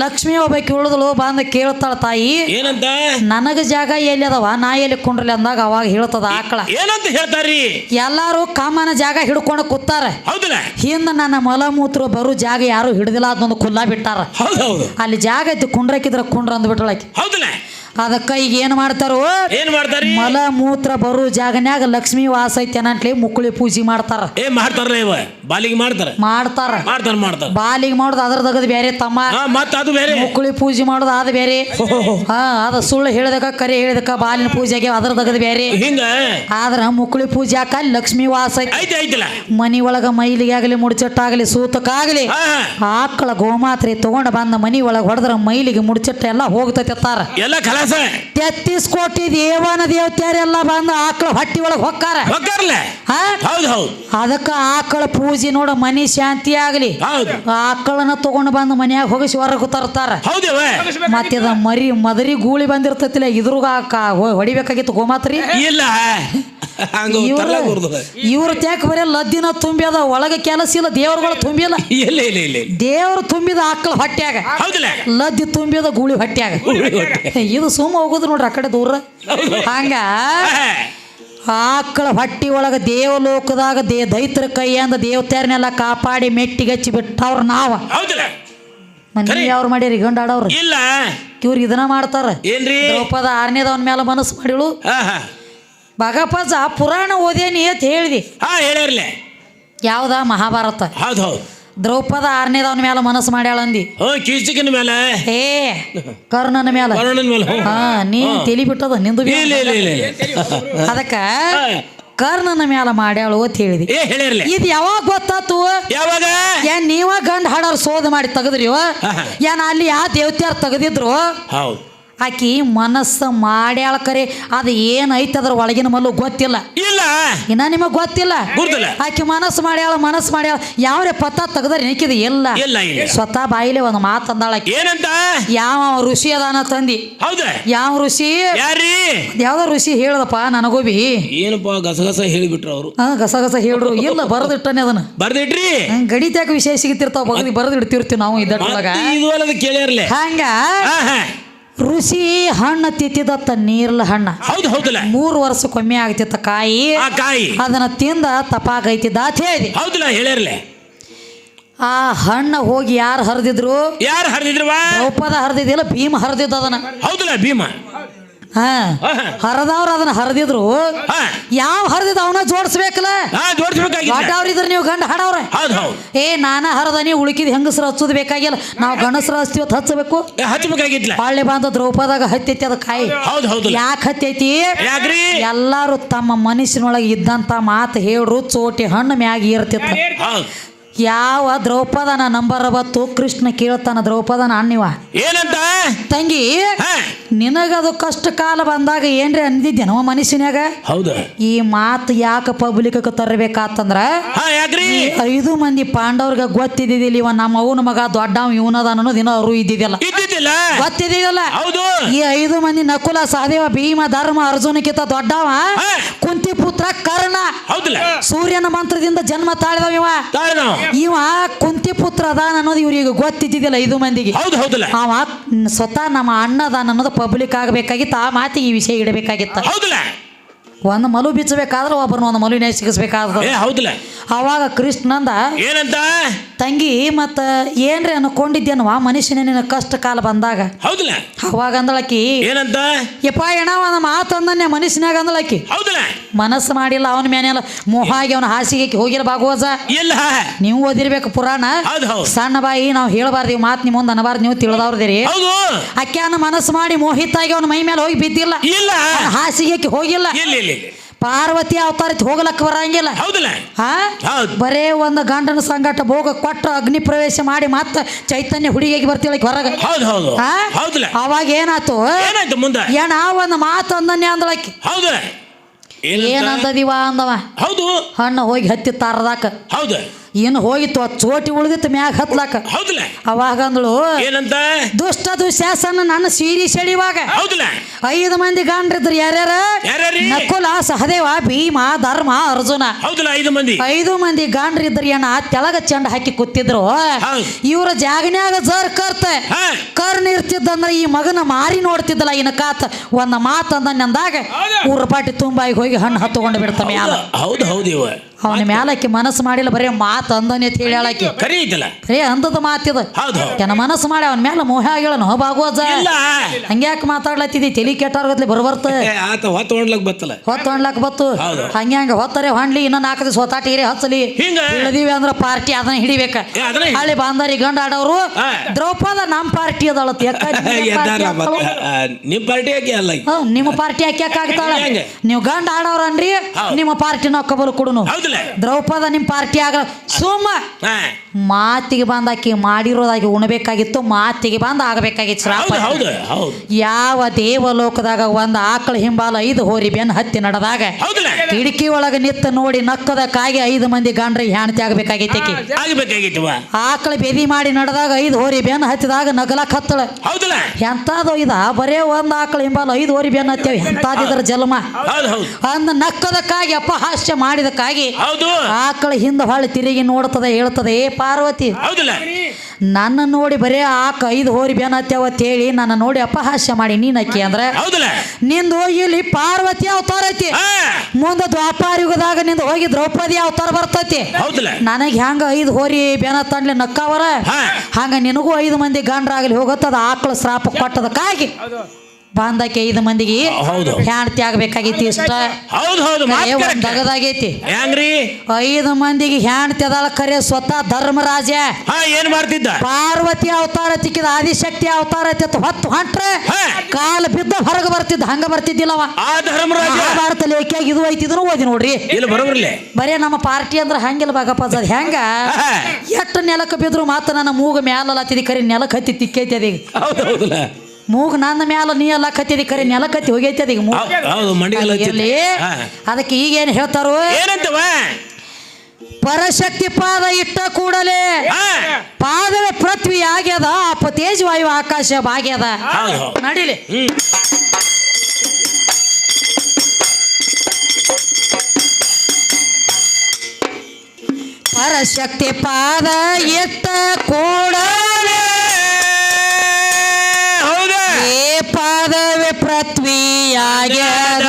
ಲಕ್ಷ್ಮಿ ಒಬ್ಬಾಕಿ ಉಳಿದಳು ಬಂದು ಕೇಳ್ತಾಳ ತಾಯಿ. ಏನಂತ? ನನಗ ಜಾಗ ಎಲ್ಲಿ ಅದಾವ? ನಾ ಎಲ್ಲಿ ಕುಂಡ್ರಲಿ ಅಂದಾಗ ಅವಾಗ ಹೇಳ್ತದ ಆಕಳ. ಏನಂತ ಎಲ್ಲಾರು ಕಾಮನ ಜಾಗ ಹಿಡ್ಕೊಂಡು ಕೂತಾರ. ಹೌದಲ್ಲ? ಹಿಂದ ನನ್ನ ಮಲಮೂತ್ರ ಬರೋ ಜಾಗ ಯಾರು ಹಿಡಿದಿಲ್ಲ ಅದೊಂದು ಕುಲ್ಲಾ ಬಿಟ್ಟಾರ. ಅಲ್ಲಿ ಜಾಗ ಐತಿ ಕುಂಡ್ರಕ್ಕಿದ್ರ ಕುಂಡ್ರ ಅಂದ್ಬಿಟ್ಳಾಕಿ ಹೌದಲ್ಲ? ಅದಕ್ಕ ಈಗ ಏನ್ ಮಾಡ್ತಾರೋ? ಏನ್ ಮಾಡ್ತಾರೆ? ಮಲ ಮೂತ್ರ ಬರೋ ಜಾಗನ್ಯಾಗ ಲಕ್ಷ್ಮಿ ವಾಸ ಐತಿ ಅನ್ನಂತಲೇ ಮುಕ್ಕುಳಿ ಪೂಜೆ ಮಾಡ್ತಾರ. ಏ ಮಾಡ್ತಾರಲ್ಲ ಇವ. ಬಾಲಿಗೆ ಮಾಡ್ತಾರ. ಮಾಡ್ತಾರ. ಮಾಡ್ತಾರ ಮಾಡ್ತಾರ. ಬಾಲಿಗೆ ಮಾಡೋದು ಅದ್ರ ತಗದ್ ಬೇರೆ ತಮ್ಮ. ಮತ್ತ ಅದು ಬೇರೆ ಮುಕ್ಕುಳಿ ಪೂಜೆ ಮಾಡೋದು ಅದ ಬೇರೆ ಹಾ ಅದ ಸುಳ್ಳು ಹೇಳಿದಕ ಕರೆ ಹೇಳಿದಕ ಬಾಲಿನ ಪೂಜೆಗೆ ಅದ್ರ ತಗದ್ ಬೇರೆ ಹಿಂಗ? ಆದ್ರ ಮುಕ್ಕುಳಿ ಪೂಜೆ ಹಾಕ ಲಕ್ಷ್ಮಿ ವಾಸ ಐತಿ. ಐತಿ ಐತಿಲ್ಲ? ಮನಿ ಒಳಗ ಮೈಲಿಗೆ ಆಗಲಿ ಮುಡ್ಚಟ್ಟಾಗಲಿ ಸೂತಕ್ಕಾಗಲಿ ಆಕಳ ಗೋಮಾತ್ರೆ ತಗೊಂಡ ಬಂದ ಮನಿ ಒಳಗ ಹೊಡೆದ್ರ ಮೈಲಿಗೆ ಮುಡ್ಚಟ್ಟ ಎಲ್ಲ ಹೋಗ್ತೈತೆ ಎಲ್ಲಾ ಎಲ್ಲ ಖಲಾಸ ತೆತ್ತಿಸ್ ಕೋಟಿ ದೇವನ ದೇವತೆಯರೆಲ್ಲ ಬಂದು ಆಕಳ ಹೊಟ್ಟಿ ಒಳಗೆ ಹೊಕ್ಕಾರ. ಹೊಕ್ಕಾರಲ್ಲ? ಹೌದು ಹೌದು. ಅದಕ್ಕ ಆಕಳ ಪೂಜೆ ನೋಡ ಮನಿ ಶಾಂತಿ ಆಗಲಿ. ಆಕಳನ್ನ ತಗೊಂಡು ಬಂದು ಮನ್ಯಾಗ ಹೋಗಿಸಿ ಹೊರಗೆ ತರ್ತಾರ. ಮತ್ತೆ ಮತ್ತಿದ ಮರಿ ಮದರಿ ಗೂಳಿ ಬಂದಿರ್ತೈತಿಲ್ಲ ಇದ್ರಾಗ ಹೊಡಿಬೇಕಾಗಿತ್ತು ಗೋಮಾತ್ರಿ? ಇಲ್ಲ. ಇವ್ರ ತ್ಯಾಕ ಬರೀ ಲದ್ದಿನ ತುಂಬಿದ ಒಳಗೆ ಕೆಲಸ ಇಲ್ಲ ದೇವ್ರುಗಳು ತುಂಬಿಲ್ಲ ಇಲ್ಲ ಇಲ್ಲ. ದೇವ್ರು ತುಂಬಿದ ಆಕಳ ಹೊಟ್ಟ್ಯಾಗ ಲದ್ದಿ ತುಂಬಿದ ಗೂಳಿ ಹೊಟ್ಟ್ಯಾಗ ಇದು ಸುಮ್ಮ ಹೋಗುದು ನೋಡ್ರಿ ಆ ಕಡೆ ದೂರ. ಹಂಗ ಆಕಳ ಹೊಟ್ಟಿ ಒಳಗ ದೇವಲೋಕದಾಗ ದೇ ದೈತ್ರ ಕೈಯಿಂದ ದೇವತೆಯರನ್ನೆಲ್ಲ ಕಾಪಾಡಿ ಮೆಟ್ಟಿಗೆ ಹಚ್ಚಿ ಬಿಟ್ಟವ್ರ ನಾವ. ಮನೆ ಅವ್ರು ಮಾಡ್ಯಾರ ಗಂಡಾಡವ್ರು ಇಲ್ಲ. ಇವ್ರಿಗೆ ಇದನ್ನ ಮಾಡ್ತಾರ. ಏನ್ರಿ? ದ್ರೌಪದ ಆರನೇದವನ ಮೇಲೆ ಮನಸ್ಸು ಮಾಡಿಳು. ಹಾ ಹಾ ಭಗಪಜ ಪುರಾಣ ಓದೇನಿ ಅಂತ ಹೇಳಿದಿ. ಹಾ ಹೇಳಿರ್ಲಿ ಯಾವ್ದ? ಮಹಾಭಾರತ. ಹೌದು ಹೌದು. ದ್ರೌಪದ ಆರನೇದವನ ಮೇಲೆ ಮನಸ್ಸು ಮಾಡ್ಯಾಳ ಅಂದಿ. ಕೀಚಕಿನ ಮೇಲೆ ಏ ಕರ್ಣನ ಮೇಲೆ ಕರ್ಣನ ಮೇಲೆ. ಹಾ ನೀ ತಲಿ ಬಿಟ್ಟದ ನಿಂದು ಬಿ ಇಲ್ಲ ಇಲ್ಲ ಇಲ್ಲ ಇಲ್ಲ. ಅದಕ್ಕ ಕರ್ಣನ ಮೇಲೆ ಮಾಡ್ಯಾಳು ಅಂತ ಹೇಳಿದಿ. ಏ ಇದು ಯಾವಾಗ ಗೊತ್ತಾತು? ಯಾವಾಗ? ಏನ್ ನೀವ ಗಂಡ ಹಾಡೋರ್ ಸೋದ ಮಾಡಿ ತೆಗದ್ರಿ ಏನ್ ಅಲ್ಲಿ ಯಾವ ದೇವತ್ಯಾರು ತೆಗದಿದ್ರು? ಹೌದು. ಆಕಿ ಮನಸ್ಸು ಮಾಡ್ಯಾಳ ಕರೆ. ಅದು ಏನೈತೆ ಅದ್ರ ಒಳಗಿನ ಮಲ್ಲು ಗೊತ್ತಿಲ್ಲ. ಇಲ್ಲ. ಇನ್ನ ನಿಮಗ್ ಗೊತ್ತಿಲ್ಲ. ಆಕಿ ಮನಸ್ಸು ಮಾಡ್ಯಾಳ ಮನಸ್ಸು ಮಾಡ್ಯಾಳ. ಯಾವ್ರೆ ಪತ್ತ ತೆಗದ್ರ ನಿಕ್ಕಿದ ಇಲ್ಲ. ಇಲ್ಲ ಇಲ್ಲ. ಸ್ವತಃ ಬಾಯಿಲೆ ಒಂದು ಮಾತು ಅಂದಾಳ ಆಕಿ. ಏನಂತ? ಯಾವ ಋಷಿ ಅದಾನ ತಂದಿ. ಹೌದ? ಯಾವ ಋಷಿ? ಯಾರಿ ಯಾವ್ದೋ ಋಷಿ ಹೇಳದಪ್ಪ ನನಗೂ ಬಿ ಏನಪ್ಪ ಗಸಗಸ ಹೇಳಿಬಿಟ್ರು ಅವರು. ಹಾ ಗಸಗಸ ಗಸ ಹೇಳ್ರು. ಇಲ್ಲ ಬರದಿಟ್ಟನೆ ಅದನ್ನ. ಬರ್ದಿಟ್ರಿ? ಗಡಿತ್ಯಾಕ ವಿಷಯ ಸಿಗುತ್ತಿರ್ತಾವ ಬಗದಿ ಬರೆದು ಇಡ್ತಿರ್ತೀವಿ ನಾವು ಇದ್ದಾಗ ಇದು ಹಂಗ? ಋಷಿ ಹಣ್ಣು ತಿತ್ತಿದತ್ತ ನೀರ್ಲ ಹಣ್ಣ. ಹೌದು ಹೌದಲ್ಲ. ಮೂರು ವರ್ಷಕ್ಕೊಮ್ಮೆ ಆಗ್ತಿತ್ತ ಕಾಯಿ. ಆ ಕಾಯಿ. ಅದನ್ನ ತಿಂದ ತಪಾಗೈತಿದ್ದ ಅಂತ ಹೇಳಿದೆ ಹೌದಲ್ಲ ಹೇಳಿರ್ಲೆ ಆ ಹಣ್ಣ ಹೋಗಿ ಯಾರು ಹರಿದಿದ್ರು? ಯಾರು ಹರಿದಿದ್ರು ದ್ರೌಪದ ಹರಿದಿದ್ದಿಲ್ಲ ಭೀಮ ಹರಿದಿದ್ದ ಅದನ್ನ. ಹೌದಿಲ್ಲ ಭೀಮ. ಹಾ. ಹರದವ್ರು ಅದನ್ನ ಹರಿದಿದ್ರು. ಯಾವ ಹರಿದ ಅವನ ಜೋಡಿಸ್ಬೇಕಲ್ಲ? ಜೋಡಿಸ್ಬೇಕಾಗಿತ್ತು ದೊಡ್ಡವ್ರಿದ್ರ ನೀವು ಗಂಡ ಹಾಡವ್ರೆ. ಏ ನಾನ ಹರದ ನೀವು ಉಳುಕಿದ ಹೆಂಗಸರು ಹಚ್ಚೋದು ಬೇಕಾಗಿಲ್ಲ ನಾವು ಗಣಸರು ಹಚ್ತೀವಿ ಅಂತ ಹಚ್ಚಬೇಕು. ಹಚ್ಬೇಕು ಹಳ್ಳಿ ಬಾಂಧ ಬಂದ ದ್ರೌಪದಾಗ ಹತ್ತೈತಿ ಅದ ಕಾಯಿ. ಯಾಕೆ ಹತ್ತೈತಿ ಎಲ್ಲಾರು ತಮ್ಮ ಮನಸ್ಸಿನೊಳಗೆ ಇದ್ದಂತ ಮಾತು ಹೇಳ್ರು ಚೋಟಿ ಹಣ್ಣು ಮ್ಯಾಗಿ ಇರ್ತಿತ್ತು ಯಾವ ದ್ರೌಪದನ ನಂಬರ್ ಬತ್ತು ಕೃಷ್ಣ ಕೇಳ್ತಾನ ದ್ರೌಪದನ ಅಣ್ಣಿವ? ಏನಂತ? ತಂಗಿ ನಿನಗದು ಕಷ್ಟ ಕಾಲ ಬಂದಾಗ ಏನ್ರಿ ಅಂದಿದ್ದೇನೋ ಮನುಷ್ಯನ್ಯಾಗ ಹೌದು. ಈ ಮಾತು ಯಾಕೆ ಪಬ್ಲಿಕ್ ತರಬೇಕಾತಂದ್ರ ಐದು ಮಂದಿ ಪಾಂಡವ್ರಿಗೆ ಗೊತ್ತಿದ್ದಿಲ್ಲ ಇವ ನಮ್ಮ ಅವನ ಮಗ ದೊಡ್ಡವ ಇವನದ ಅನ್ನೋದು ಇನ್ನೂ ಅವರು ಇದ್ದಿದ್ದಿಲ್ಲ. ಇದ್ದಿದಿಲ್ಲ ಗೊತ್ತಿದ್ದಿಲ್ಲ ಹೌದು. ಈ ಐದು ಮಂದಿ ನಕುಲ ಸಹದೇವ ಭೀಮ ಧರ್ಮ ಅರ್ಜುನಕ್ಕಿಂತ ದೊಡ್ಡವ? ಕುಂತಿ ಪುತ್ರ ಕರ್ಣ. ಸೂರ್ಯನ ಮಂತ್ರದಿಂದ ಜನ್ಮ ತಾಳಿದವ ಇವ. ಇವ ಕುಂತಿ ಪುತ್ರ ಅದಾನ ಅನ್ನೋದು ಇವ್ರಿಗೆ ಗೊತ್ತಿದ್ದಿದ್ದಿಲ್ಲ ಐದು ಮಂದಿಗೆ. ಹೌದು ಹೌದಲ್ಲ. ಅವ ಸ್ವತಃ ನಮ್ಮ ಅಣ್ಣ ಅದಾನ ಅನ್ನೋದು ಪಬ್ಲಿಕ್ ಆಗಬೇಕಾಗಿತ್ತು ಆ ಮಾತಿಗೆ ಈ ವಿಷಯ ಇಡಬೇಕಾಗಿತ್ತು. ಹೌದಲ್ಲ. ಒಂದು ಮಲು ಬಿಚ್ಚಬೇಕಾದ್ರೆ ಒಬ್ಬರನ್ನ ಒಂದು ಮಲುವಿನ ಸಿಗಿಸ್ಬೇಕಾದ ಏ ಹೌದಲ್ಲ. ಅವಾಗ ಕೃಷ್ಣಂದ ಏನಂತ? ತಂಗಿ ಮತ್ತ ಏನ್ರಿ ಅನ್ಕೊಂಡಿದ್ದೇನವ ಮನುಷ್ಯನ ನಿನ್ನ ಕಷ್ಟ ಕಾಲ ಬಂದಾಗ? ಹೌದಲ್ಲ. ಅವಾಗ ಅಂದಳಕಿ ಏನಂತ? ಯಪ್ಪ ಏನ ನಮ್ಮ ಮಾತು ಅಂದನ್ಯ ಮನುಷ್ಯನಾಗ ಅಂದಳಕಿ ಹೌದಲ್ಲ. ಮನಸ್ಸು ಮಾಡಿಲ್ಲ ಅವನ ಮೇನೆಲ್ಲ ಮೋಹಾಗಿ ಅವನ ಹಾಸಿಗೆ ಹೋಗಿಲ್ಲ ಭಾಗವಜ ಇಲ್ಲ ನೀವು ಓದಿರ್ಬೇಕು ಪುರಾಣ. ಹೌದು ಹೌದು. ಸಣ್ಣ ಬಾಯಿ ನಾವು ಹೇಳಬಾರ್ದು ಮಾತು ನಿಮ್ಮ ಮುಂದೆ ಅನ್ನಬಾರ್ದು ನೀವು ತಿಳಿದವ್ರದಿರಿ. ಹೌದು. ಅನ್ನ ಮನಸ್ಸು ಮಾಡಿ ಮೋಹಿತಾಗಿ ಅವನ ಮೈ ಮೇಲೆ ಹೋಗಿ ಬಿದ್ದಿಲ್ಲ. ಇಲ್ಲ. ಹಾಸಿಗೆ ಹೋಗಿಲ್ಲ. ಇಲ್ಲ ಇಲ್ಲ ಇಲ್ಲ. ಪಾರ್ವತಿ ಅವತಾರಕ್ಕೆ ಹೋಗ್ಲಕ್ಕ ಬರಂಗಿಲ್ಲ. ಹೌದಲ್ಲ? ಹಾ? ಬರೇ ಒಂದು ಗಂಡನ ಸಂಗಟ ಭೋಗ ಕೊಟ್ಟು ಅಗ್ನಿ ಪ್ರವೇಶ ಮಾಡಿ ಮತ್ತೆ ಚೈತನ್ಯ ಹುಡುಗಿಗೆ ಬರ್ತೀಳಕ್ಕೆ ಹೊರಗೆ. ಹೌದು ಹೌದು. ಹಾ? ಹೌದಲ್ಲ? ಅವಾಗ ಏನಾತು ಏನಾಯ್ತು ಮುಂದೆ? ಏನ ಒಂದು ಮಾತು ಅಂದನ್ಯ ಅಂದಳಕ್ಕೆ. ಹೌದು? ಏನಂದದಿವ ಅಂದವ? ಹೌದು. ಹಣ್ಣು ಹೋಗಿ ಹತ್ತಿ ತಾರದಾಕ. ಹೌದು. ಇನ್ನು ಹೋಗಿತ್ತು ಆ ಚೋಟಿ ಉಳಿದಿತ್ತು ಮ್ಯಾಗ ಹತ್ಲಾಕ. ಹೌದಲ್ಲ ಅವಾಗ ಅಂದಳು ಏನಂತ? ದುಷ್ಟ ದುಶ್ಯಾಸನ ನನ್ನ ಸೀರಿ ಸೆಳಿವಾಗ. ಹೌದಲ್ಲ ಐದು ಮಂದಿ ಗಾಂಡ್ರಿದ್ರು ಯಾರ್ಯಾರ? ಯಾರ್ಯಾರಿ? ನಕುಲ ಸಹದೇವ ಭೀಮ ಧರ್ಮ ಅರ್ಜುನ. ಹೌದಲ್ಲ ಐದು ಮಂದಿ? ಐದು ಮಂದಿ ಗಾಂಡ್ರಿದ್ರು ಏನ ತೆಳಗ ಚೆಂಡ ಹಾಕಿ ಕೂತಿದ್ರು. ಇವರ ಜಾಗನ್ಯಾಗ ಜರ್ ಕರ್ತ. ಕರ್ಣ ಕರ್ನ ಇರ್ತಿದ್ದಂದ್ರ ಈ ಮಗನ ಮಾರಿ ನೋಡ್ತಿದ್ದಲ್ಲ ಇನ್ನ ಕಾತ. ಒಂದ ಮಾತು ನಂದಾಗ ಊರ ಪಾಟಿ ತುಂಬಾಗಿ ಹೋಗಿ ಹಣ್ಣು ಹತ್ತುಕೊಂಡು ಬಿಡ್ತಾನೆ ಹೌದು ಹೌದು ಇವ. ಅವನ ಮ್ಯಾಲಕ್ಕೆ ಮನಸ್ಸು ಮಾಡಿಲ್ಲ ಬರೀ ಮಾತು ಅಂದನೆ ಅಂತ ಹೇಳಿ ಹೇಳಾಕಿ ಕರಿ ಐತಲ್ಲ ಬರೀ ಅಂದದ ಮಾತಿದ. ಹೌದು. ಕೆನ ಮನಸ್ಸು ಮಾಡಿ ಅವನ ಮ್ಯಾಲ ಮೋಹ ಆಗಿಲ್ಲ ನೋ ಇಲ್ಲ. ಹಂಗ್ಯಾಕೆ ಮಾತಾಡ್ಲತ್ತಿದಿ ತಲಿ ಕೆಟ್ಟಾರ್ಗತ್ಲಿ ಬರ್ಬರ್ತ ಬರ್ತ ಆತ ಹೊತ್ತು ಹೊಂಡ್ಲಕ್ ಬತ್ತಲ್ಲ. ಹೊತ್ತು ಹೊಣ್ಲಕ್ ಬತ್ತು. ಹಂಗೆ ಹಂಗ ಹೊತ್ತರೆ ಹೊಂಡ್ಲಿ ಇನ್ನ ನಾಲ್ಕು ದಿವಸ ಹೊತ್ತಾಟಿರಿ ಹಚ್ಚಲಿ. ಇಳದಿವಿ ಅಂದ್ರ ಪಾರ್ಟಿ ಅದನ್ನ ಹಿಡಿಬೇಕ. ಹಳ್ಳಿ ಬಾಂದಾರಿ ಗಂಡ ಆಡೋರು ದ್ರೌಪದ ನಮ್ಮ ಪಾರ್ಟಿ ಅದಳತ್. ಯಾಕ ನಿಮ್ಮ ಪಾರ್ಟಿ ಯಾಕೆ ಅಲ್ಲ? ನಿಮ್ಮ ಪಾರ್ಟಿ ಯಾಕೆ ಆಗ್ತಾಳ? ನೀವು ಗಂಡ ಆಡೋರನ್ರಿ ಅನ್ರಿ ನಿಮ್ಮ ಪಾರ್ಟಿನ ನಾವು ಕಬಲು ಕೊಡುನು. ಹೌದಲ್ಲ ದ್ರೌಪದ ನಿಮ್ಮ ಪಾರ್ಟಿ ಆಗ ಸುಮ್ಮ. ಮಾತಿಗೆ ಮಾತಿಗೆ ಬಂದಾಕಿ ಮಾಡಿರೋದಾಗಿ ಉಣಬೇಕಾಗಿತ್ತು ಮಾತಿಗೆ ಬಂದ ಆಗಬೇಕಾಗಿತ್ತು ಶ್ರಾಪ. ಹೌದು ಹೌದು ಹೌದು. ಯಾವ ದೇವಲೋಕದಾಗ ಒಂದ್ ಆಕಳ ಹಿಂಬಾಲ ಐದು ಹೋರಿ ಬೆನ್ ಹತ್ತಿ ನಡೆದಾಗ ಹೌದಲ್ಲ ಕಿಟಕಿ ಒಳಗ ನಿತ್ತ ನೋಡಿ ನಕ್ಕದಕ್ಕಾಗಿ ಐದು ಮಂದಿ ಗಂಡ್ರಿಗೆ ಹೆಣತಿ ಆಗಬೇಕಾಗೈತಿ ಆಕಿ ಆಗ್ಬೇಕಾಗಿತ್ತು ಆಕಳ ಬೆದಿ ಮಾಡಿ ನಡೆದಾಗ ಐದು ಹೋರಿ ಬೆನ್ ಹತ್ತಿದಾಗ ನಗಲಕ್ ಹತ್ತಳ ಹೌದಲ್ಲ ಎಂತಾದೋ ಇದ ಬರೇ ಒಂದ್ ಆಕಳ ಹಿಂಬಾಲ ಐದು ಹೋರಿ ಬೆನ್ ಹತ್ತಿ ಎಂತಾದಿದ್ರ ಜಲ್ಮ. ಹೌದು ಹೌದು. ಅಂದ ನಕ್ಕದಕ್ಕಾಗಿ ಅಪಹಾಸ್ಯ ಮಾಡಿದಕ್ಕಾಗಿ ಹೌದು. ಆಕಳ ಹಿಂದ ಹೊಳ್ಳಿ ತಿರುಗಿ ನೋಡ್ತದೆ ಹೇಳ್ತದೆ ಏ ಪಾರ್ವತಿ ಹೌದಲ್ಲ. ನನ್ನ ನೋಡಿ ಬರೇ ಆಕ ಐದು ಹೋರಿ ಬೆನ್ ಅಂತ ಹೇಳಿ ನನ್ನ ನೋಡಿ ಅಪಹಾಸ್ಯ ಮಾಡಿ ನೀನ್ ಅಕ್ಕಿ ಅಂದ್ರೆ ಹೌದಲ್ಲ. ನಿಂದು ಇಲ್ಲಿ ಪಾರ್ವತಿ ಅವತಾರ ಐತಿ. ಮುಂದೆ ದ್ವಾಪಾರ ಯುಗದಾಗ ನಿಂದು ಹೋಗಿ ದ್ರೌಪದಿ ಅವತಾರ ಬರ್ತೈತಿ. ಹೌದಲ್ಲ. ನನಗೆ ಹೆಂಗ ಐದು ಹೋರಿ ಬೇನ ತಂಡ್ಲಿ ನಕ್ಕವರ? ಹಂಗ ನಿನಗೂ ಐದು ಮಂದಿ ಗಂಡ್ರಾಗ್ಲಿ ಹೋಗತ್ತದ ಆಕಳ ಶ್ರಾಪ ಕೊಟ್ಟದಕ್ಕಾಗಿ. ಹೌದು ಬಾಂಧಕ್ಕೆ ಐದು ಮಂದಿಗೆ ಹೌದು. ಹೆಣ್ತಿ ಆಗ್ಬೇಕಾಗೈತಿ ಇಷ್ಟ. ಹೌದು ಹೌದು ಮಾತ್ ಕರೆ ಒಂದ್ correct. ದಗದಾಗೈತಿ. ಹೆಂಗ್ರಿ? ಐದು ಮಂದಿಗೆ ಹೆಣ್ತಿ ಅದಾಳ ಕರೆ ಸ್ವತಃ ಧರ್ಮರಾಜ. ಹಾ ಏನ್ ಮಾಡ್ತಿದ್ದ? ಪಾರ್ವತಿ ಅವತಾರ ತಿಕ್ಕಿದ ಆದಿಶಕ್ತಿ ಅವತಾರ ತಿತ್ತು ಹೊತ್ತು ಹೊಂಟ್ರೆ ಹಾ! ಕಾಲ ಬಿದ್ದ ಹೊರಗೆ ಬರ್ತಿದ್ದ ಹಂಗ ಬರ್ತಿದ್ದಿಲ್ಲವ. ಆ ಧರ್ಮರಾಜ. ಮಹಾಭಾರತ ಲೇಖಿಯಾಗಿ ಇದು ಐತಿದ್ರು ಓದಿ ನೋಡ್ರಿ. ಇಲ್ಲ ಬರೋಬ್ರಲ್ಲೇ ಬರೇ ನಮ್ಮ ಪಾರ್ಟಿ ಅಂದ್ರೆ ಹಂಗಿಲ್ಲ ಬಾಗಪ್ಪ ಅದ್ ಹೆಂಗ? ಹಾ! ಎಷ್ಟು ನೆಲಕ್ಕೆ ಬಿದ್ರು ಮಾತ್ರ ನನ್ನ ಮೂಗ ಮ್ಯಾಲ ಹತ್ತಿದಿ ಕರೆ ನೆಲಕ್ಕೆ ಹತ್ತಿ ತಿಕ್ಕೈತಿ ಅದೀಗ ಹೌದು ಹೌದಲ್ಲ. ಮೂಗ್ ನನ್ನ ಮ್ಯಾಲ ನೀ ಎಲ್ಲ ಕತ್ತಿದಿ ಕರೆ ನೆಲ ಕತ್ತಿ ಹೋಗೈತಿ ಅದೀಗ ಮೂಗ್. ಹೌದು, ಹೌದು ಮಂಡಿಗೆಲ್ಲ ಹಚ್ಚಿತ್ತು. ಇರ್ಲಿ ಹಾ. ಅದಕ್ಕೆ ಈಗೇನು ಹೇಳ್ತಾರೋ? ಏನಂತವ? ಪರಶಕ್ತಿ ಪಾದ ಇಟ್ಟ ಕೂಡಲೇ ಹಾ. ಪಾದವೇ ಪೃಥ್ವಿ ಆಗ್ಯದ ಅಪ ತೇಜವಾಯು ಆಕಾಶ ಭಾಗ್ಯದ ಹೌದು ಹೌದು. ನಡಿಲಿ. ಹ್ಮ್. ಪರಶಕ್ತಿ ಪಾದ ಇಟ್ಟ ಕೂಡಲೇ ಪಾದವೆ ಪೃಥ್ವಿಯಾಗ್ಯದ.